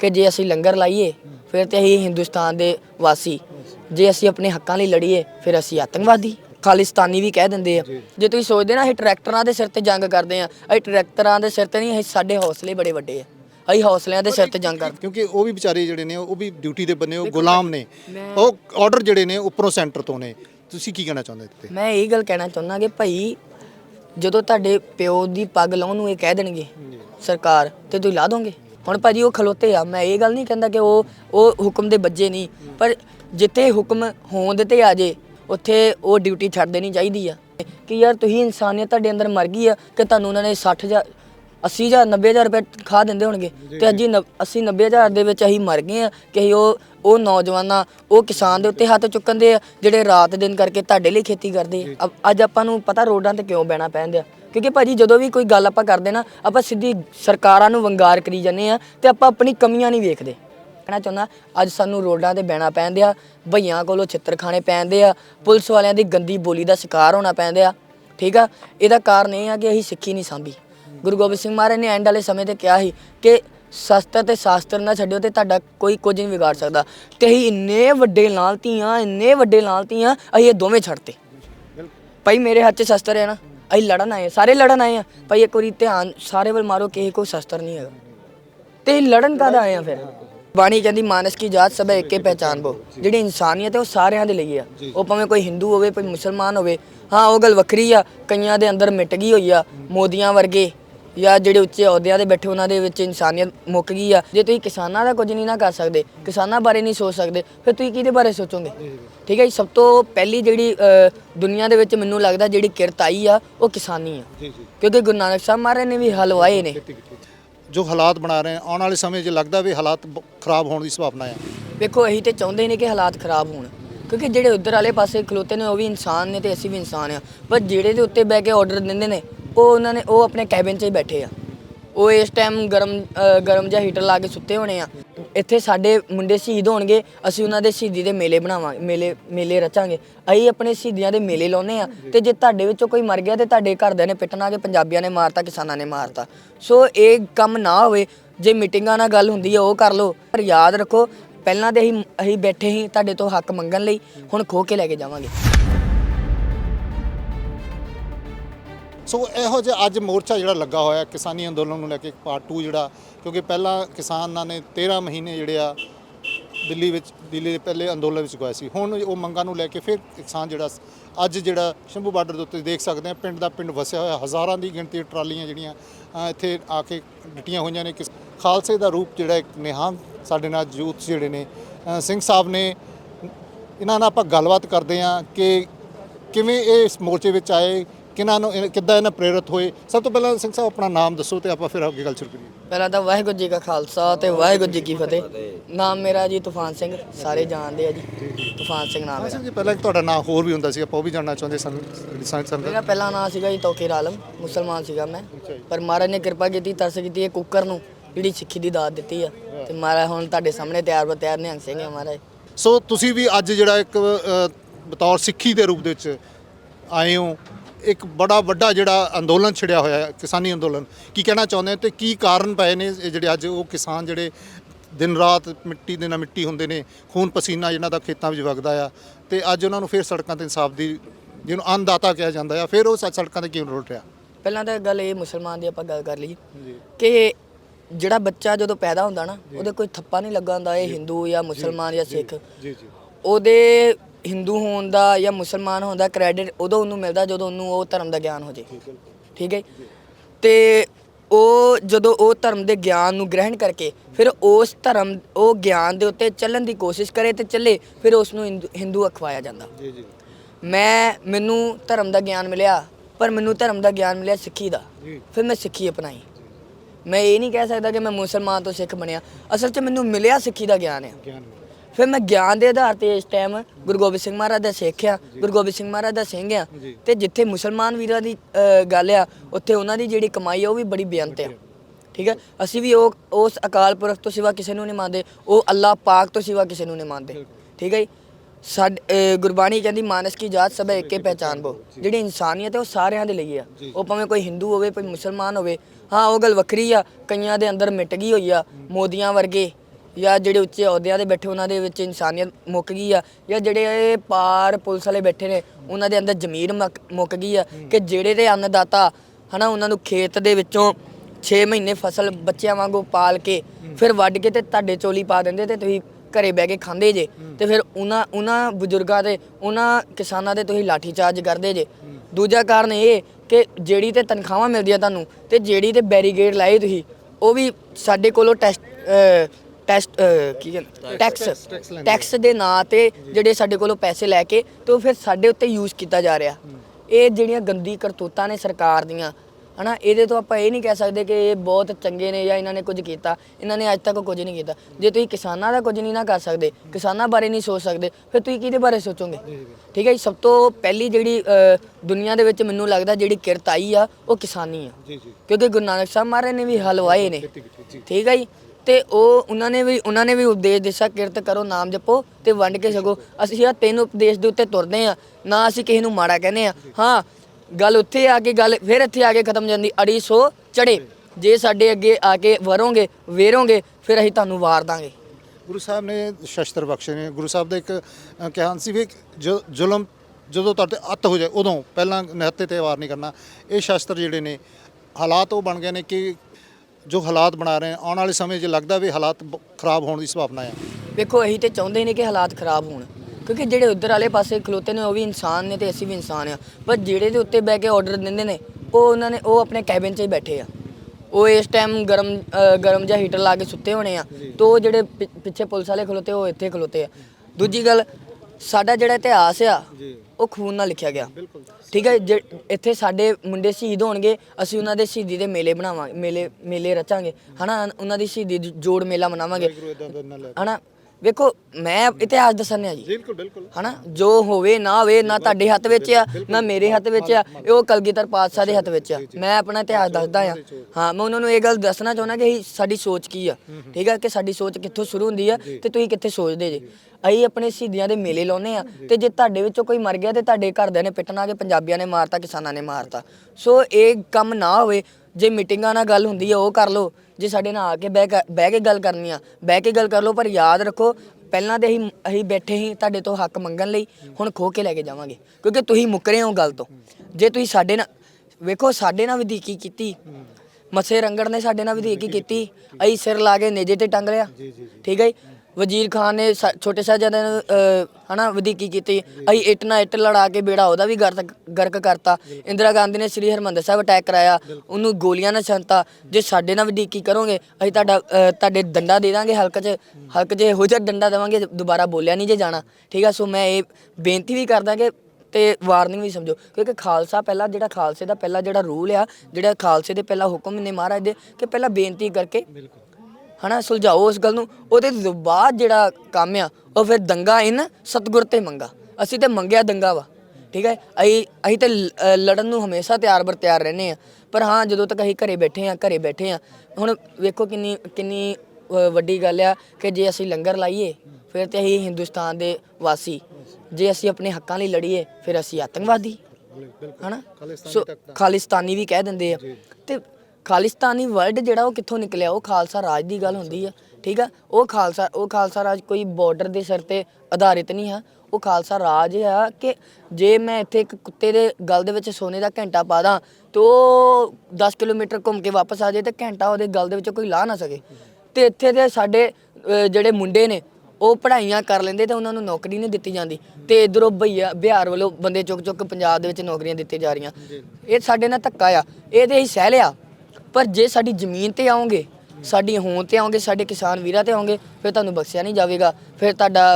ਕਿ ਜੇ ਅਸੀਂ ਲੰਗਰ ਲਾਈਏ ਫਿਰ ਤੇ ਅਸੀਂ ਹਿੰਦੁਸਤਾਨ ਦੇ ਵਾਸੀ। ਜੇ ਅਸੀਂ ਆਪਣੇ ਹੱਕਾਂ ਲਈ ਲੜੀਏ ਫਿਰ ਅਸੀਂ ਆਤੰਕਵਾਦੀ। ਖਾਲਿਸਤਾਨੀ ਵੀ ਕਹਿ ਦਿੰਦੇ ਆ। ਜੇ। ਤੁਸੀਂ ਸੋਚਦੇ ਨਾ ਅਸੀਂ ਟਰੈਕਟਰਾਂ ਦੇ ਸਿਰ ਤੇ ਜੰਗ ਕਰਦੇ ਆ। ਅਸੀਂ ਟਰੈਕਟਰਾਂ ਦੇ ਸਿਰ ਤੇ ਨਹੀਂ ਅਸੀਂ ਸਾਡੇ ਹੌਸਲੇ ਬੜੇ ਵੱਡੇ ਆ। ਅਸੀਂ ਹੌਸਲਿਆਂ ਦੇ ਸਿਰ ਤੇ ਜੰਗ ਕਰਦੇ। ਕਿਉਂਕਿ ਉਹ ਵੀ ਵਿਚਾਰੇ ਜਿਹੜੇ ਨੇ ਉਹ ਵੀ ਡਿਊਟੀ ਦੇ ਬੰਨੇ ਉਹ ਗੁਲਾਮ ਨੇ। ਉਹ ਆਰਡਰ ਜਿਹੜੇ ਨੇ ਉੱਪਰੋਂ ਸੈਂਟਰ ਤੋਂ ਨੇ। ਤੁਸੀਂ ਕੀ ਕਹਿਣਾ ਚਾਹੁੰਦੇ ਇੱਥੇ? ਮੈਂ ਇਹ ਗੱਲ ਕਹਿਣਾ ਚਾਹੁੰਦਾ ਕਿ ਭਾਈ ਜਦੋਂ ਤੁਹਾਡੇ ਪਿਓ ਦੀ ਪੱਗ ਲਾਉਣ ਨੂੰ ਇਹ ਕਹਿ ਦੇਣਗੇ ਸਰਕਾਰ ਤੇ ਤੁਸੀਂ ਲਾ ਦੋਗੇ? ਹੁਣ ਭਾਜੀ ਉਹ ਖਲੋਤੇ ਆ, ਮੈਂ ਇਹ ਗੱਲ ਨਹੀਂ ਕਹਿੰਦਾ ਕਿ ਉਹ ਉਹ ਹੁਕਮ ਦੇ ਬੱਜੇ ਨਹੀਂ, ਪਰ ਜਿੱਥੇ ਹੁਕਮ ਹੋਂਦ ਤੇ ਆ ਜੇ, ਉੱਥੇ ਉਹ ਡਿਊਟੀ ਛੱਡ ਦੇਣੀ ਚਾਹੀਦੀ ਆ। ਕਿ ਯਾਰ ਤੁਸੀਂ ਇਨਸਾਨੀਅਤ ਤੁਹਾਡੇ ਅੰਦਰ ਮਰ ਗਈ ਆ, ਕਿ ਤੁਹਾਨੂੰ ਉਹਨਾਂ ਨੇ 60 ਜਾਂ 80 ਜਾਂ 90 ਹਜ਼ਾਰ ਰੁਪਏ ਖਾ ਦਿੰਦੇ ਹੋਣਗੇ। ਤੇ ਅੱਜ ਹੀ 80 90 ਹਜ਼ਾਰ ਦੇ ਵਿੱਚ ਅਸੀਂ ਮਰ ਗਏ ਆ ਕਿ ਅਸੀਂ ਉਹ ਉਹ ਨੌਜਵਾਨਾਂ ਉਹ ਕਿਸਾਨ ਦੇ ਉੱਤੇ ਹੱਥ ਚੁੱਕਣ ਦੇ ਆ ਜਿਹੜੇ ਰਾਤ ਦਿਨ ਕਰਕੇ ਤੁਹਾਡੇ ਲਈ ਖੇਤੀ ਕਰਦੇ ਆ। ਅੱਜ ਆਪਾਂ ਨੂੰ ਪਤਾ ਰੋਡਾਂ ਤੇ ਕਿਉਂ ਬਹਿਣਾ ਪੈਂਦਾ ਕਿਉਂਕਿ ਭਾਜੀ ਜਦੋਂ ਵੀ ਕੋਈ ਗੱਲ ਆਪਾਂ ਕਰਦੇ ਨਾ ਆਪਾਂ ਸਿੱਧੀ ਸਰਕਾਰਾਂ ਨੂੰ ਵੰਗਾਰ ਕਰੀ ਜਾਂਦੇ ਆ ਤੇ ਆਪਾਂ ਆਪਣੀ ਕਮੀਆਂ ਨਹੀਂ ਵੇਖਦੇ। ਕਹਿਣਾ ਚਾਹੁੰਦਾ ਅੱਜ ਸਾਨੂੰ ਰੋਡਾਂ ਤੇ ਬਹਿਣਾ ਪੈਂਦੇ ਆ ਭਈਆਂ ਕੋਲੋਂ ਛਿੱਤਰ ਖਾਣੇ ਪੈਂਦੇ ਆ ਪੁਲਿਸ ਵਾਲਿਆਂ ਦੀ ਗੰਦੀ ਬੋਲੀ ਦਾ ਸ਼ਿਕਾਰ ਹੋਣਾ ਪੈਂਦੇ ਆ। ਠੀਕ ਆ? ਇਹਦਾ ਕਾਰਨ ਇਹ ਆ ਕਿ ਅਸੀਂ ਸਿੱਖੀ ਨਹੀਂ ਸਾਂਭੀ। ਗੁਰੂ ਗੋਬਿੰਦ ਸਿੰਘ ਮਹਾਰਾਜ ਨੇ ਐਂਡ ਵਾਲੇ ਸਮੇਂ ਤੇ ਕਿਹਾ ਸੀ ਕਿ ਸ਼ਸਤਰ ਤੇ ਸ਼ਾਸਤਰ ਨਾ ਛੱਡਿਓ ਤੇ ਤੁਹਾਡਾ ਕੋਈ ਕੁਝ ਨਹੀਂ ਵਿਗਾੜ ਸਕਦਾ। ਤੇ ਅਸੀਂ ਇੰਨੇ ਵੱਡੇ ਲਾਲਤੀਆਂ ਇੰਨੇ ਵੱਡੇ ਲਾਲਤੀਆਂ ਅਸੀਂ ਇਹ ਦੋਵੇਂ ਛੱਡਤੇ। ਭਾਈ ਮੇਰੇ ਹੱਥ 'ਚ ਸ਼ਸਤਰ ਹੈ ਨਾ ਅਸੀਂ ਲੜਨ ਆਏ ਹਾਂ, ਸਾਰੇ ਲੜਨ ਆਏ ਆ ਭਾਈ ਇੱਕ ਵਾਰੀ ਧਿਆਨ ਸਾਰੇ ਵੱਲ ਮਾਰੋ ਕਿਸੇ ਕੋਈ ਸ਼ਸਤਰ ਨਹੀਂ ਹੈਗਾ। ਤੇ ਲੜਨ ਕਾਹਦਾ ਆਏ ਆ ਫਿਰ? ਬਾਣੀ ਕਹਿੰਦੀ ਮਾਨਸ ਕੀ ਜਾਤ ਸਭ ਇੱਕੇ ਪਹਿਚਾਨ ਬੋ। ਜਿਹੜੀ ਇਨਸਾਨੀਅਤ ਹੈ ਉਹ ਸਾਰਿਆਂ ਦੇ ਲਈ ਆ। ਉਹ ਭਾਵੇਂ ਕੋਈ ਹਿੰਦੂ ਹੋਵੇ ਕੋਈ ਮੁਸਲਮਾਨ ਹੋਵੇ ਹਾਂ ਉਹ ਗੱਲ ਵੱਖਰੀ ਆ। ਕਈਆਂ ਦੇ ਅੰਦਰ ਮਿਟ ਗਈ ਹੋਈ ਆ ਮੋਦੀਆਂ ਵਰਗੇ ਜਾਂ ਜਿਹੜੇ ਉੱਚੇ ਅਹੁਦਿਆਂ ਦੇ ਬੈਠੇ ਉਹਨਾਂ ਦੇ ਵਿੱਚ ਇਨਸਾਨੀਅਤ ਮੁੱਕ ਗਈ ਆ ਜੇ ਤੁਸੀਂ ਕਿਸਾਨਾਂ ਦਾ ਕੁਝ ਨਹੀਂ ਨਾ ਕਰ ਸਕਦੇ ਕਿਸਾਨਾਂ ਬਾਰੇ ਨਹੀਂ ਸੋਚ ਸਕਦੇ ਫਿਰ ਤੁਸੀਂ ਕਿਹਦੇ ਬਾਰੇ ਸੋਚੋਗੇ? ਠੀਕ ਹੈ ਜੀ ਸਭ ਤੋਂ ਪਹਿਲੀ ਜਿਹੜੀ ਦੁਨੀਆ ਦੇ ਵਿੱਚ ਮੈਨੂੰ ਲੱਗਦਾ ਜਿਹੜੀ ਕਿਰਤ ਆਈ ਆ ਉਹ ਕਿਸਾਨੀ ਆ। ਕਿਉਂਕਿ ਗੁਰੂ ਨਾਨਕ ਸਾਹਿਬ ਮਹਾਰਾਜ ਨੇ ਵੀ ਹਲ ਵਾਏ ਨੇ। ਜੋ ਹਾਲਾਤ ਬਣਾ ਰਹੇ ਆ, ਆਉਣ ਵਾਲੇ ਸਮੇਂ 'ਚ ਲੱਗਦਾ ਵੀ ਹਾਲਾਤ ਖਰਾਬ ਹੋਣ ਦੀ ਸੰਭਾਵਨਾ ਹੈ ਵੇਖੋ ਅਸੀਂ ਤੇ ਚਾਹੁੰਦੇ ਨੇ ਕਿ ਹਾਲਾਤ ਖਰਾਬ ਹੋਣ ਕਿਉਂਕਿ ਜਿਹੜੇ ਉਧਰ ਵਾਲੇ ਪਾਸੇ ਖਲੋਤੇ ਨੇ ਉਹ ਵੀ ਇਨਸਾਨ ਨੇ ਤੇ ਅਸੀਂ ਵੀ ਇਨਸਾਨ ਆ। ਪਰ ਜਿਹੜੇ ਦੇ ਉੱਤੇ ਬਹਿ ਕੇ ਆਰਡਰ ਦਿੰਦੇ ਨੇ ਉਹ ਉਹਨਾਂ ਨੇ, ਉਹ ਆਪਣੇ ਕੈਬਿਨ 'ਚ ਹੀ ਬੈਠੇ ਆ। ਉਹ ਇਸ ਟਾਈਮ ਗਰਮ ਗਰਮ ਜਿਹਾ ਹੀਟਰ ਲਾ ਕੇ ਸੁੱਤੇ ਹੋਣੇ ਆ। ਇੱਥੇ ਸਾਡੇ ਮੁੰਡੇ ਸ਼ਹੀਦ ਹੋਣਗੇ, ਅਸੀਂ ਉਹਨਾਂ ਦੇ ਸ਼ਹੀਦੀ ਦੇ ਮੇਲੇ ਬਣਾਵਾਂਗੇ ਮੇਲੇ ਮੇਲੇ ਰਚਾਂਗੇ। ਅਸੀਂ ਆਪਣੇ ਸ਼ਹੀਦੀਆਂ ਦੇ ਮੇਲੇ ਲਾਉਨੇ ਆ ਤੇ ਜੇ ਤੁਹਾਡੇ ਵਿੱਚੋਂ ਕੋਈ ਮਰ ਗਿਆ ਤੇ ਤੁਹਾਡੇ ਘਰਦਿਆਂ ਨੇ ਪਿੱਟਣਾ ਕਿ ਪੰਜਾਬੀਆਂ ਨੇ ਮਾਰਤਾ, ਕਿਸਾਨਾਂ ਨੇ ਮਾਰਤਾ। ਸੋ ਇਹ ਕੰਮ ਨਾ ਹੋਵੇ। ਜੇ ਮੀਟਿੰਗਾਂ ਨਾਲ ਗੱਲ ਹੁੰਦੀ ਹੈ ਉਹ ਕਰ ਲਓ। ਪਰ ਯਾਦ ਰੱਖੋ, ਪਹਿਲਾਂ ਤੇ ਅਸੀਂ ਅਸੀਂ ਬੈਠੇ ਸੀ ਤੁਹਾਡੇ ਤੋਂ ਹੱਕ ਮੰਗਣ ਲਈ, ਹੁਣ ਖੋ ਕੇ ਲੈ ਕੇ ਜਾਵਾਂਗੇ। ਸੋ ਇਹੋ ਜਿਹਾ ਅੱਜ ਮੋਰਚਾ ਜਿਹੜਾ ਲੱਗਾ ਹੋਇਆ ਕਿਸਾਨੀ ਅੰਦੋਲਨ ਨੂੰ ਲੈ ਕੇ ਪਾਰਟ 2 ਜਿਹੜਾ, ਕਿਉਂਕਿ ਪਹਿਲਾਂ ਕਿਸਾਨਾਂ ਨੇ 13 ਮਹੀਨੇ ਜਿਹੜੇ ਆ ਦਿੱਲੀ ਵਿੱਚ, ਦਿੱਲੀ ਦੇ ਪਹਿਲੇ ਅੰਦੋਲਨ ਵਿੱਚ ਗਏ ਸੀ। ਹੁਣ ਉਹ ਮੰਗਾਂ ਨੂੰ ਲੈ ਕੇ ਫਿਰ ਕਿਸਾਨ ਜਿਹੜਾ ਅੱਜ ਜਿਹੜਾ ਸ਼ੰਭੂ ਬਾਰਡਰ ਦੇ ਉੱਤੇ ਦੇਖ ਸਕਦੇ ਆ ਪਿੰਡ ਦਾ ਪਿੰਡ ਵਸਿਆ ਹੋਇਆ, ਹਜ਼ਾਰਾਂ ਦੀ ਗਿਣਤੀ ਟਰਾਲੀਆਂ ਜਿਹੜੀਆਂ ਇੱਥੇ ਆ ਕੇ ਡਟੀਆਂ ਹੋਈਆਂ ਨੇ। ਕਿਸ- ਖਾਲਸੇ ਦਾ ਰੂਪ ਜਿਹੜਾ ਇੱਕ ਨਿਹੰਗ ਸਾਡੇ ਨਾਲ ਯੂਥ ਜਿਹੜੇ ਨੇ ਸਿੰਘ ਸਾਹਿਬ ਨੇ, ਇਹਨਾਂ ਨਾਲ ਆਪਾਂ ਗੱਲਬਾਤ ਕਰਦੇ ਹਾਂ ਕਿ ਕਿਵੇਂ ਇਹ ਇਸ ਮੋਰਚੇ ਵਿੱਚ ਆਏ ਕਿਹਨਾਂ ਨੂੰ ਇਹ- ਕਿੱਦਾਂ ਇਹਨਾਂ ਪ੍ਰੇਰਿਤ ਹੋਏ? ਸਭ ਤੋਂ ਪਹਿਲਾਂ ਸਿੰਘ ਸਾਹਿਬ ਆਪਣਾ ਨਾਮ ਦੱਸੋ ਤੇ ਆਪਾਂ ਫਿਰ ਅੱਗੇ ਗੱਲ ਸ਼ੁਰੂ ਕਰੀਏ। ਪਹਿਲਾਂ ਤਾਂ ਵਾਹਿਗੁਰੂ ਜੀ ਕਾ ਖਾਲਸਾ ਤੇ ਵਾਹਿਗੁਰੂ ਜੀ ਕੀ ਫਤਿਹ। ਨਾਮ ਮੇਰਾ ਜੀ ਤੂਫਾਨ ਸਿੰਘ ਸਾਰੇ ਜਾਣਦੇ ਆ ਜੀ। ਤੂਫਾਨ ਸਿੰਘ ਨਾਮ ਹਾਂ ਸਿੰਘ ਜੀ ਪਹਿਲਾਂ ਇੱਕ ਤੁਹਾਡਾ ਨਾਮ ਹੋਰ ਵੀ ਹੁੰਦਾ ਸੀ ਆਪਾਂ ਉਹ ਵੀ ਜਾਣਨਾ ਚਾਹੁੰਦੇ ਸਨ ਸਾਇੰਸ ਸਰ ਮੇਰਾ ਪਹਿਲਾ ਨਾਮ ਸੀਗਾ ਜੀ ਤੋਕੀਰ ਆਲਮ ਮੁਸਲਮਾਨ ਸੀਗਾ ਮੈਂ। ਅੱਛਾ ਜੀ। ਪਰ ਮਹਾਰਾਜ ਨੇ ਕਿਰਪਾ ਕੀਤੀ ਤਰਸ ਕੀਤੀ ਇਹ ਕੁੱਕਰ ਨੂੰ ਜਿਹੜੀ ਸਿੱਖੀ ਦੀ ਦਾਤ ਦਿੱਤੀ ਆ। ਤੇ ਮਹਾਰਾਜ ਹੁਣ ਤੁਹਾਡੇ ਸਾਹਮਣੇ ਤਿਆਰ ਬਤਿਆਰ ਨਿਹੰਗ ਸਿੰਘ ਆ ਮਹਾਰਾਜ। ਸੋ ਤੁਸੀਂ ਵੀ ਅੱਜ ਜਿਹੜਾ ਇੱਕ ਅ, ਬਤੌਰ ਸਿੱਖੀ ਦੇ ਰੂਪ ਦੇ ਵਿੱਚ ਆਏ ਹੋ ਇੱਕ ਬੜਾ ਵੱਡਾ ਜਿਹੜਾ ਅੰਦੋਲਨ ਛਿੜਿਆ ਹੋਇਆ ਹੈ ਕਿਸਾਨੀ ਅੰਦੋਲਨ ਕੀ ਕਹਿਣਾ ਚਾਹੁੰਦੇ ਤੇ ਕੀ ਕਾਰਨ ਪਏ ਨੇ ਇਹ ਜਿਹੜੇ ਅੱਜ ਉਹ ਕਿਸਾਨ ਜਿਹੜੇ ਦਿਨ ਰਾਤ ਮਿੱਟੀ ਦੇ ਨਾਲ ਮਿੱਟੀ ਹੁੰਦੇ ਨੇ ਖੂਨ ਪਸੀਨਾ ਜਿਹਨਾਂ ਦਾ ਖੇਤਾਂ ਵਿੱਚ ਵਗਦਾ ਆ ਤੇ ਅੱਜ ਉਹਨਾਂ ਨੂੰ ਫਿਰ ਸੜਕਾਂ ਤੇ ਇਨਸਾਫ ਦੀ ਜਿਹਨੂੰ ਅੰਨਦਾਤਾ ਕਿਹਾ ਜਾਂਦਾ ਆ ਫਿਰ ਉਹ ਸੜਕਾਂ ਤੇ ਕਿਉਂ ਰੁਲ ਰਿਹਾ? ਪਹਿਲਾਂ ਤਾਂ ਗੱਲ ਇਹ ਮੁਸਲਮਾਨ ਦੀ ਆਪਾਂ ਗੱਲ ਕਰ ਲਈਏ ਕਿ ਜਿਹੜਾ ਬੱਚਾ ਜਦੋਂ ਪੈਦਾ ਹੁੰਦਾ ਨਾ ਉਹਦੇ ਕੋਈ ਥੱਪਾ ਨਹੀਂ ਲੱਗਾ ਹੁੰਦਾ ਇਹ ਹਿੰਦੂ ਜਾਂ ਮੁਸਲਮਾਨ ਜਾਂ। ਸਿੱਖ। ਜੀ ਜੀ। ਉਹਦੇ ਹਿੰਦੂ ਹੋਣ ਦਾ ਜਾਂ ਮੁਸਲਮਾਨ ਹੋਣ ਦਾ ਕ੍ਰੈਡਿਟ ਉਦੋਂ ਉਹਨੂੰ ਮਿਲਦਾ ਜਦੋਂ ਉਹਨੂੰ ਉਹ ਧਰਮ ਦਾ ਗਿਆਨ ਹੋ ਜੇ। ਠੀਕ ਹੈ ਤੇ ਉਹ ਜਦੋਂ ਉਹ ਧਰਮ ਦੇ ਗਿਆਨ ਨੂੰ ਗ੍ਰਹਿਣ ਕਰਕੇ ਫਿਰ ਉਸ ਧਰਮ ਉਹ ਗਿਆਨ ਦੇ ਉੱਤੇ ਚੱਲਣ ਦੀ ਕੋਸ਼ਿਸ਼ ਕਰੇ ਤੇ ਚੱਲੇ ਫਿਰ ਉਸ ਨੂੰ ਹਿੰਦੂ- ਅਖਵਾਇਆ ਜਾਂਦਾ। ਜੀ ਜੀ। ਮੈਂ ਮੈਨੂੰ ਧਰਮ ਦਾ ਗਿਆਨ ਮਿਲਿਆ ਪਰ ਮੈਨੂੰ ਧਰਮ ਦਾ ਗਿਆਨ ਮਿਲਿਆ ਸਿੱਖੀ ਦਾ। ਫਿਰ ਮੈਂ ਸਿੱਖੀ ਅਪਣਾਈ। ਮੈਂ ਇਹ ਨਹੀਂ ਕਹਿ ਸਕਦਾ ਕਿ ਮੈਂ ਮੁਸਲਮਾਨ ਤੋਂ ਸਿੱਖ ਬਣਿਆ। ਅਸਲ 'ਚ ਮੈਨੂੰ ਮਿਲਿਆ ਸਿੱਖੀ ਦਾ ਗਿਆਨ ਗਿਆਨ ਫਿਰ ਮੈਂ ਗਿਆਨ ਦੇ ਆਧਾਰ ਤੇ ਇਸ ਟਾਈਮ ਗੁਰੂ ਗੋਬਿੰਦ ਸਿੰਘ ਮਹਾਰਾਜ ਦਾ ਸਿੱਖ ਆ ਗੁਰੂ ਗੋਬਿੰਦ ਸਿੰਘ ਮਹਾਰਾਜ ਦਾ ਸਿੰਘ ਆ। ਤੇ ਜਿੱਥੇ ਮੁਸਲਮਾਨ ਵੀਰਾਂ ਦੀ ਅ, ਗੱਲ ਆ ਉੱਥੇ ਉਹਨਾਂ ਦੀ ਜਿਹੜੀ ਕਮਾਈ ਆ ਉਹ ਵੀ ਬੜੀ ਬੇਅੰਤ ਆ। ਠੀਕ ਹੈ ਅਸੀਂ ਵੀ ਉਹ ਉਸ ਅਕਾਲ ਪੁਰਖ ਤੋਂ ਸਿਵਾ ਕਿਸੇ ਨੂੰ ਨਹੀਂ ਮੰਨਦੇ ਉਹ ਅੱਲਾਹ ਪਾਕ ਤੋਂ ਸਿਵਾ ਕਿਸੇ ਨੂੰ ਨਹੀਂ ਮੰਨਦੇ। ਠੀਕ ਹੈ ਜੀ? ਸਾਡ ਅ, ਗੁਰਬਾਣੀ ਕਹਿੰਦੀ ਮਾਨਸ ਕੀ ਜਾਤ ਸਭ ਇੱਕੇ ਪਹਿਚਾਨ ਬੋ। ਜਿਹੜੀ ਇਨਸਾਨੀਅਤ ਹੈ ਉਹ ਸਾਰਿਆਂ ਦੇ ਲਈ ਆ। ਉਹ ਭਾਵੇਂ ਕੋਈ ਹਿੰਦੂ ਹੋਵੇ ਕੋਈ ਮੁਸਲਮਾਨ ਹੋਵੇ ਹਾਂ ਉਹ ਗੱਲ ਵੱਖਰੀ ਆ ਕਈਆਂ ਦੇ ਅੰਦਰ ਮਿਟ ਗਈ ਹੋਈ ਆ ਮੋਦੀਆਂ ਵਰਗੇ ਜਾਂ ਜਿਹੜੇ ਉੱਚੇ ਅਹੁਦਿਆਂ ਦੇ ਬੈਠੇ ਉਹਨਾਂ ਦੇ ਵਿੱਚ ਇਨਸਾਨੀਅਤ ਮੁੱਕ ਗਈ ਆ ਜਾਂ ਜਿਹੜੇ ਇਹ ਪਾਰ ਪੁਲਿਸ ਵਾਲੇ ਬੈਠੇ ਨੇ ਉਹਨਾਂ ਦੇ ਅੰਦਰ ਜ਼ਮੀਰ ਮੁੱਕ- ਮੁੱਕ ਗਈ ਆ ਕਿ ਜਿਹੜੇ ਦੇ ਅੰਨਦਾਤਾ ਹਨਾ ਉਹਨਾਂ ਨੂੰ ਖੇਤ ਦੇ ਵਿੱਚੋਂ 6 ਮਹੀਨੇ ਫਸਲ ਬੱਚਿਆਂ ਵਾਂਗੂ ਪਾਲ ਕੇ ਫਿਰ ਵੱਢ ਕੇ ਤੇ ਤੁਹਾਡੇ ਚੋਲੀ ਪਾ ਦਿੰਦੇ ਤੇ ਤੁਸੀਂ ਘਰੇ ਬਹਿ ਕੇ ਖਾਂਦੇ ਜੇ। ਤੇ ਫਿਰ ਉਹਨਾਂ ਉਹਨਾਂ ਬਜ਼ੁਰਗਾਂ ਦੇ ਉਹਨਾਂ ਕਿਸਾਨਾਂ ਦੇ ਤੁਸੀਂ ਲਾਠੀ ਚਾਰਜ ਕਰਦੇ ਜੇ। ਦੂਜਾ ਕਾਰਨ ਇਹ ਕਿ ਜਿਹੜੀ ਤੇ ਤਨਖਾਹਾਂ ਮਿਲਦੀਆਂ ਤੁਹਾਨੂੰ ਤੇ ਜਿਹੜੀ ਤੇ ਬੈਰੀਗੇਡ ਲਾਏ ਤੁਸੀਂ ਉਹ ਵੀ ਸਾਡੇ ਕੋਲੋਂ ਟੈਸਟ ਟੈਸਟ ਕੀ ਕਹਿੰਦੇ? ਟੈਕਸ ਟੈਕਸ ਦੇ ਨਾਂ ਤੇ ਜਿਹੜੇ ਸਾਡੇ ਕੋਲੋਂ ਪੈਸੇ ਲੈ ਕੇ ਤੇ ਉਹ ਫਿਰ ਸਾਡੇ ਉੱਤੇ ਯੂਜ਼ ਕੀਤਾ ਜਾ ਰਿਹਾ। ਇਹ ਜਿਹੜੀਆਂ ਗੰਦੀ ਕਰਤੂਤਾਂ ਨੇ ਸਰਕਾਰ ਦੀਆਂ ਹਨਾ ਇਹਦੇ ਤੋਂ ਆਪਾਂ ਇਹ ਨਹੀਂ ਕਹਿ ਸਕਦੇ ਕਿ ਇਹ ਬਹੁਤ ਚੰਗੇ ਨੇ ਜਾਂ ਇਹਨਾਂ ਨੇ ਕੁਝ ਕੀਤਾ। ਇਹਨਾਂ ਨੇ ਅੱਜ ਤੱਕ ਕੁਝ ਨਹੀਂ ਕੀਤਾ। ਜੇ ਤੁਸੀਂ ਕਿਸਾਨਾਂ ਦਾ ਕੁਝ ਨਹੀਂ ਨਾ ਕਰ ਸਕਦੇ ਕਿਸਾਨਾਂ ਬਾਰੇ ਨਹੀਂ ਸੋਚ ਸਕਦੇ ਫਿਰ ਤੁਸੀਂ ਕਿਹਦੇ ਬਾਰੇ ਸੋਚੋਗੇ? ਠੀਕ ਹੈ ਜੀ? ਸਭ ਤੋਂ ਪਹਿਲੀ ਜਿਹੜੀ ਦੁਨੀਆ ਦੇ ਵਿੱਚ ਮੈਨੂੰ ਲੱਗਦਾ ਜਿਹੜੀ ਕਿਰਤ ਆਈ ਆ ਉਹ ਕਿਸਾਨੀ ਆ। ਜੀ ਜੀ। ਕਿਉਂਕਿ ਗੁਰੂ ਨਾਨਕ ਸਾਹਿਬ ਮਹਾਰਾਜ ਨੇ ਵੀ ਹਲਵਾਏ ਨੇ। ਠੀਕ ਹੈ ਜੀ? ਤੇ ਉਹ ਉਹਨਾਂ ਨੇ ਵੀ ਉਹਨਾਂ ਨੇ ਵੀ ਉਪਦੇਸ਼ ਦਿੱਤਾ ਕਿਰਤ ਕਰੋ ਨਾਮ ਜਪੋ ਤੇ ਵੰਡ ਕੇ ਛਕੋ। ਅਸੀਂ ਆ ਤਿੰਨ ਉਪਦੇਸ਼ ਦੇ ਉੱਤੇ ਤੁਰਦੇ ਆ ਨਾ ਅਸੀਂ ਕਿਸੇ ਨੂੰ ਮਾੜਾ ਕਹਿੰਦੇ ਆ ਹਾਂ ਗੱਲ ਉੱਥੇ ਆ ਕੇ ਗੱਲ ਫਿਰ ਇੱਥੇ ਆ ਕੇ ਖਤਮ ਜਾਂਦੀ। ਅੜੀ ਸੋ ਚੜੇ ਜੇ ਸਾਡੇ ਅੱਗੇ ਆ ਕੇ ਵਰੋਂਗੇ ਵੇਰੋਂਗੇ ਫਿਰ ਅਸੀਂ ਤੁਹਾਨੂੰ ਵਾਰ ਦਾਂਗੇ। ਗੁਰੂ ਸਾਹਿਬ ਨੇ ਸ਼ਸਤਰ ਬਖਸ਼ੇ ਨੇ। ਗੁਰੂ ਸਾਹਿਬ ਦਾ ਇੱਕ ਅ, ਕਿਹਾਨ ਸੀ ਵੀ ਜ- ਜ਼ੁਲਮ ਜਦੋਂ ਤੁਹਾਡੇ ਅੱਤ ਹੋ ਜਾਏ ਉਦੋਂ। ਪਹਿਲਾਂ ਨਿਹੱਤੇ ਤੇ ਵਾਰ ਨਹੀਂ ਕਰਨਾ। ਇਹ ਸ਼ਸਤਰ ਜਿਹੜੇ ਨੇ ਹਾਲਾਤ ਉਹ ਬਣ ਗਏ ਨੇ ਕਿ ਜੋ ਹਾਲਾਤ ਬਣਾ ਰਹੇ ਆਉਣ ਵਾਲੇ ਸਮੇਂ 'ਚ ਲੱਗਦਾ ਵੀ ਹਾਲਾਤ ਖਰਾਬ ਹੋਣ ਦੀ ਸੰਭਾਵਨਾ ਹੈ ਵੇਖੋ ਅਸੀਂ ਤੇ ਚਾਹੁੰਦੇ ਨੇ ਕਿ ਹਾਲਾਤ ਖਰਾਬ ਹੋਣ ਕਿਉਂਕਿ ਜਿਹੜੇ ਉਧਰ ਵਾਲੇ ਪਾਸੇ ਖਲੋਤੇ ਨੇ ਉਹ ਵੀ ਇਨਸਾਨ ਨੇ ਤੇ ਅਸੀਂ ਵੀ ਇਨਸਾਨ ਆ। ਪਰ ਜਿਹੜੇ ਦੇ ਉੱਤੇ ਬਹਿ ਕੇ ਆਰਡਰ ਦਿੰਦੇ ਨੇ ਉਹ ਉਹਨਾਂ ਨੇ ਉਹ ਆਪਣੇ ਕੈਬਿਨ 'ਚ ਹੀ ਬੈਠੇ ਆ। ਉਹ ਇਸ ਟਾਈਮ ਗਰਮ ਗਰਮ ਜਿਹਾ ਹੀਟਰ ਲਾ ਕੇ ਸੁੱਤੇ ਹੋਣੇ ਆ। ਤੇ ਜਿਹੜੇ ਪਿੱਛੇ ਪੁਲਿਸ ਵਾਲੇ ਖਲੋਤੇ ਉਹ ਇੱਥੇ ਖਲੋਤੇ ਆ। ਦੂਜੀ ਗੱਲ ਸਾਡਾ ਜਿਹੜਾ ਇਤਿਹਾਸ ਆ ਉਹ ਖੂਨ ਨਾਲ ਲਿਖਿਆ ਗਿਆ। ਠੀਕ ਹੈ ਜੇ? ਇੱਥੇ ਸਾਡੇ ਮੁੰਡੇ ਸ਼ਹੀਦ ਹੋਣਗੇ ਅਸੀਂ ਉਹਨਾਂ ਦੇ ਸ਼ਹੀਦੀ ਦੇ ਮੇਲੇ ਬਣਾਵਾਂਗੇ ਮੇਲੇ ਮੇਲੇ ਰਚਾਂਗੇ। ਹਨਾ? ਉਹਨਾਂ ਦੀ ਸ਼ਹੀਦੀ ਜੋੜ ਮੇਲਾ ਮਨਾਵਾਂਗੇ। ਹਨਾ? ਵੇਖੋ ਮੈਂ ਇਤਿਹਾਸ ਦੱਸਣਿਆ ਜੀ। ਬਿਲਕੁਲ ਬਿਲਕੁਲ। ਹਨਾ? ਜੋ ਹੋਵੇ ਨਾ ਹੋਵੇ ਨਾ ਤੁਹਾਡੇ ਹੱਥ ਵਿੱਚ ਆ ਨਾ ਮੇਰੇ ਹੱਥ ਵਿੱਚ ਆ ਇਹ ਉਹ ਕਲਗੀਧਰ ਪਾਤਸ਼ਾਹ ਦੇ ਹੱਥ ਵਿੱਚ ਆ। ਮੈਂ ਆਪਣਾ ਇਤਿਹਾਸ ਦੱਸਦਾ ਆ। ਹਾਂ ਮੈਂ ਉਹਨਾਂ ਨੂੰ ਇਹ ਗੱਲ ਦੱਸਣਾ ਚਾਹੁੰਦਾ ਕਿ ਸਾਡੀ ਸੋਚ ਕੀ ਆ? ਠੀਕ ਆ? ਕਿ ਸਾਡੀ ਸੋਚ ਕਿੱਥੋਂ ਸ਼ੁਰੂ ਹੁੰਦੀ ਆ ਤੇ ਤੁਸੀਂ ਕਿੱਥੇ ਸੋਚਦੇ ਜੇ? ਅਸੀਂ ਆਪਣੇ ਸ਼ਹੀਦੀਆਂ ਦੇ ਮੇਲੇ ਲਾਉਨੇ ਆ ਤੇ ਜੇ ਤੁਹਾਡੇ ਵਿੱਚੋਂ ਕੋਈ ਮਰ ਗਿਆ ਤੇ ਤੁਹਾਡੇ ਘਰਦਿਆਂ ਨੇ ਪਿੱਟਣਾ ਕਿ ਪੰਜਾਬੀਆਂ ਨੇ ਮਾਰਤਾ ਕਿਸਾਨਾਂ ਨੇ ਮਾਰਤਾ। ਸੋ ਇਹ ਕੰਮ ਨਾ ਹੋਵੇ ਜੇ ਮੀਟਿੰਗਾਂ ਨਾਲ ਗੱਲ ਹੁੰਦੀ ਆ ਉਹ ਕਰ ਲਓ। ਜੇ ਸਾਡੇ ਨਾਲ ਆ ਕੇ ਬਹਿ ਕੇ ਬਹਿ ਕੇ ਗੱਲ ਕਰਨੀ ਆ ਬਹਿ ਕੇ ਗੱਲ ਕਰ ਲਓ ਪਰ ਯਾਦ ਰੱਖੋ ਪਹਿਲਾਂ ਤੇ ਅਸੀਂ ਅਸੀਂ ਬੈਠੇ ਸੀ ਤੁਹਾਡੇ ਤੋਂ ਹੱਕ ਮੰਗਣ ਲਈ ਹੁਣ ਖੋ ਕੇ ਲੈ ਕੇ ਜਾਵਾਂਗੇ। ਕਿਉਂਕਿ ਤੁਸੀਂ ਮੁੱਕਰੇ ਹੋ ਗੱਲ ਤੋਂ। ਜੇ ਤੁਸੀਂ ਸਾਡੇ ਨਾਲ ਵੇਖੋ ਸਾਡੇ ਨਾਲ ਵਧੀਕੀ ਕੀਤੀ। ਮੱਸੇ ਰੰਗੜ ਨੇ ਸਾਡੇ ਨਾਲ ਵਧੀਕੀ ਕੀਤੀ। ਅਸੀਂ ਸਿਰ ਲਾ ਕੇ ਨੇਜੇ ਤੇ ਟੰਗ ਲਿਆ। ਠੀਕ ਹੈ ਜੀ? ਵਜ਼ੀਰ ਖਾਨ ਨੇ ਸਾ- ਛੋਟੇ ਸਾਹਿਬਜ਼ਾਦੇ ਨੂੰ ਅਹ, ਹਨਾ ਵਧੀਕੀ ਕੀਤੀ। ਅਸੀਂ ਇੱਟ ਨਾਲ ਇੱਟ ਲੜਾ ਕੇ ਬੇੜਾ ਉਹਦਾ ਵੀ ਗਰਕ ਗਰਕ ਕਰਤਾ। ਇੰਦਰਾ ਗਾਂਧੀ ਨੇ ਸ੍ਰੀ ਹਰਮੰਦਰ ਸਾਹਿਬ ਅਟੈਕ ਕਰਾਇਆ। ਉਹਨੂੰ ਗੋਲੀਆਂ ਨਾਲ ਛੰਤਾ ਜੇ ਸਾਡੇ ਨਾਲ ਵਧੀਕੀ ਕਰੋਗੇ ਅਸੀਂ ਤੁਹਾਡਾ ਅਹ, ਤੁਹਾਡੇ ਡੰਡਾ ਦੇ ਦਾਂਗੇ ਹਲਕ 'ਚ। ਹਲਕ 'ਚ ਇਹੋ ਜਿਹਾ ਡੰਡਾ ਦੇਵਾਂਗੇ ਦੁਬਾਰਾ ਬੋਲਿਆ ਨਹੀਂ ਜੇ ਜਾਣਾ। ਠੀਕ ਆ? ਸੋ ਮੈਂ ਇਹ ਬੇਨਤੀ ਵੀ ਕਰਦਾ ਕਿ ਤੇ ਵਾਰਨਿੰਗ ਵੀ ਸਮਝੋ। ਕਿਉਂਕਿ ਖਾਲਸਾ ਪਹਿਲਾਂ ਜਿਹੜਾ ਖਾਲਸੇ ਦਾ ਪਹਿਲਾ ਜਿਹੜਾ ਰੂਲ ਆ ਜਿਹੜਾ ਖਾਲਸੇ ਦੇ ਪਹਿਲਾ ਹੁਕਮ ਨੇ ਮਹਾਰਾਜ ਦੇ ਕਿ ਪਹਿਲਾਂ ਬੇਨਤੀ ਕਰਕੇ ਹਨਾ ਸੁਲਝਾਓ ਉਸ ਗੱਲ ਨੂੰ। ਉਹਦੇ ਤੋਂ ਬਾਅਦ ਜਿਹੜਾ ਕੰਮ ਆ ਉਹ ਫਿਰ ਦੰਗਾ ਇਨ ਸਤਗੁਰ ਤੇ ਮੰਗਾ। ਅਸੀਂ ਤੇ ਮੰਗਿਆ ਦੰਗਾ ਵਾ ਠੀਕ ਹੈ? ਅਸੀਂ ਅਸੀਂ ਤੇ ਲ- ਅ, ਲੜਨ ਨੂੰ ਹਮੇਸ਼ਾ ਤਿਆਰ ਬਰ ਤਿਆਰ ਰਹਿੰਦੇ ਆ। ਪਰ ਹਾਂ ਜਦੋਂ ਤੱਕ ਅਸੀਂ ਘਰੇ ਬੈਠੇ ਆ ਘਰੇ ਬੈਠੇ ਆ ਹੁਣ ਵੇਖੋ ਕਿੰਨੀ ਕਿੰਨੀ ਅ, ਵੱਡੀ ਗੱਲ ਆ ਕਿ ਜੇ ਅਸੀਂ ਲੰਗਰ ਲਾਈਏ ਫਿਰ ਤੇ ਅਸੀਂ ਹਿੰਦੁਸਤਾਨ ਦੇ ਵਾਸੀ। ਜੇ ਅਸੀਂ ਆਪਣੇ ਹੱਕਾਂ ਲਈ ਲੜੀਏ ਫਿਰ ਅਸੀਂ ਆਤੰਕਵਾਦੀ ਹਨਾ? ਸੋ ਖਾਲਿਸਤਾਨੀ ਵੀ ਕਹਿ ਦਿੰਦੇ ਆ। ਤੇ ਖਾਲਿਸਤਾਨੀ ਵਰਡ ਜਿਹੜਾ ਉਹ ਕਿੱਥੋਂ ਨਿਕਲਿਆ, ਉਹ ਖਾਲਸਾ ਰਾਜ ਦੀ ਗੱਲ ਹੁੰਦੀ ਆ, ਠੀਕ ਆ? ਉਹ ਖਾਲਸਾ ਉਹ ਖਾਲਸਾ ਰਾਜ ਕੋਈ ਬਾਰਡਰ ਦੇ ਸਿਰ ਤੇ ਆਧਾਰਿਤ ਨਹੀਂ ਹੈ ਉਹ ਖਾਲਸਾ ਰਾਜ ਆ ਕਿ ਜੇ ਮੈਂ ਇੱਥੇ ਇੱਕ ਕੁੱਤੇ ਦੇ ਗਲ ਦੇ ਵਿੱਚ ਸੋਨੇ ਦਾ ਘੰਟਾ ਪਾ ਦਾਂ ਤੇ ਉਹ 10 ਕਿਲੋਮੀਟਰ ਘੁੰਮ ਕੇ ਵਾਪਸ ਆ ਜਾਏ ਤੇ ਘੰਟਾ ਉਹਦੇ ਗਲ ਦੇ ਵਿੱਚ ਕੋਈ ਲਾ ਨਾ ਸਕੇ। ਤੇ ਇੱਥੇ ਦੇ ਸਾਡੇ ਜਿਹੜੇ ਮੁੰਡੇ ਨੇ, ਉਹ ਪੜ੍ਹਾਈਆਂ ਕਰ ਲੈਂਦੇ ਤੇ ਉਹਨਾਂ ਨੂੰ ਨੌਕਰੀ ਨਹੀਂ ਦਿੱਤੀ ਜਾਂਦੀ। ਤੇ ਇਧਰੋਂ ਭਈਆ, ਬਿਹਾਰ ਵੱਲੋਂ ਬੰਦੇ ਚੁੱਕ ਚੁੱਕ ਪੰਜਾਬ ਦੇ ਵਿੱਚ ਨੌਕਰੀਆਂ ਦਿੱਤੀਆਂ ਜਾ ਰਹੀਆਂ। ਇਹ ਸਾਡੇ ਨਾਲ ਧੱਕਾ ਆ। ਇਹ ਤੇ ਹੀ ਸਹਿ ਲਿਆ। ਪਰ ਜੇ ਸਾਡੀ ਜ਼ਮੀਨ ਤੇ ਆਉਂਗੇ ਸਾਡੀ ਹੋਂਦ ਤੇ ਆਉਂਗੇ ਸਾਡੇ ਕਿਸਾਨ ਵੀਰਾਂ ਤੇ ਆਉਂਗੇ ਫਿਰ ਤੁਹਾਨੂੰ ਬਖਸ਼ਿਆ ਨਹੀਂ ਜਾਵੇਗਾ। ਫਿਰ ਤੁਹਾਡਾ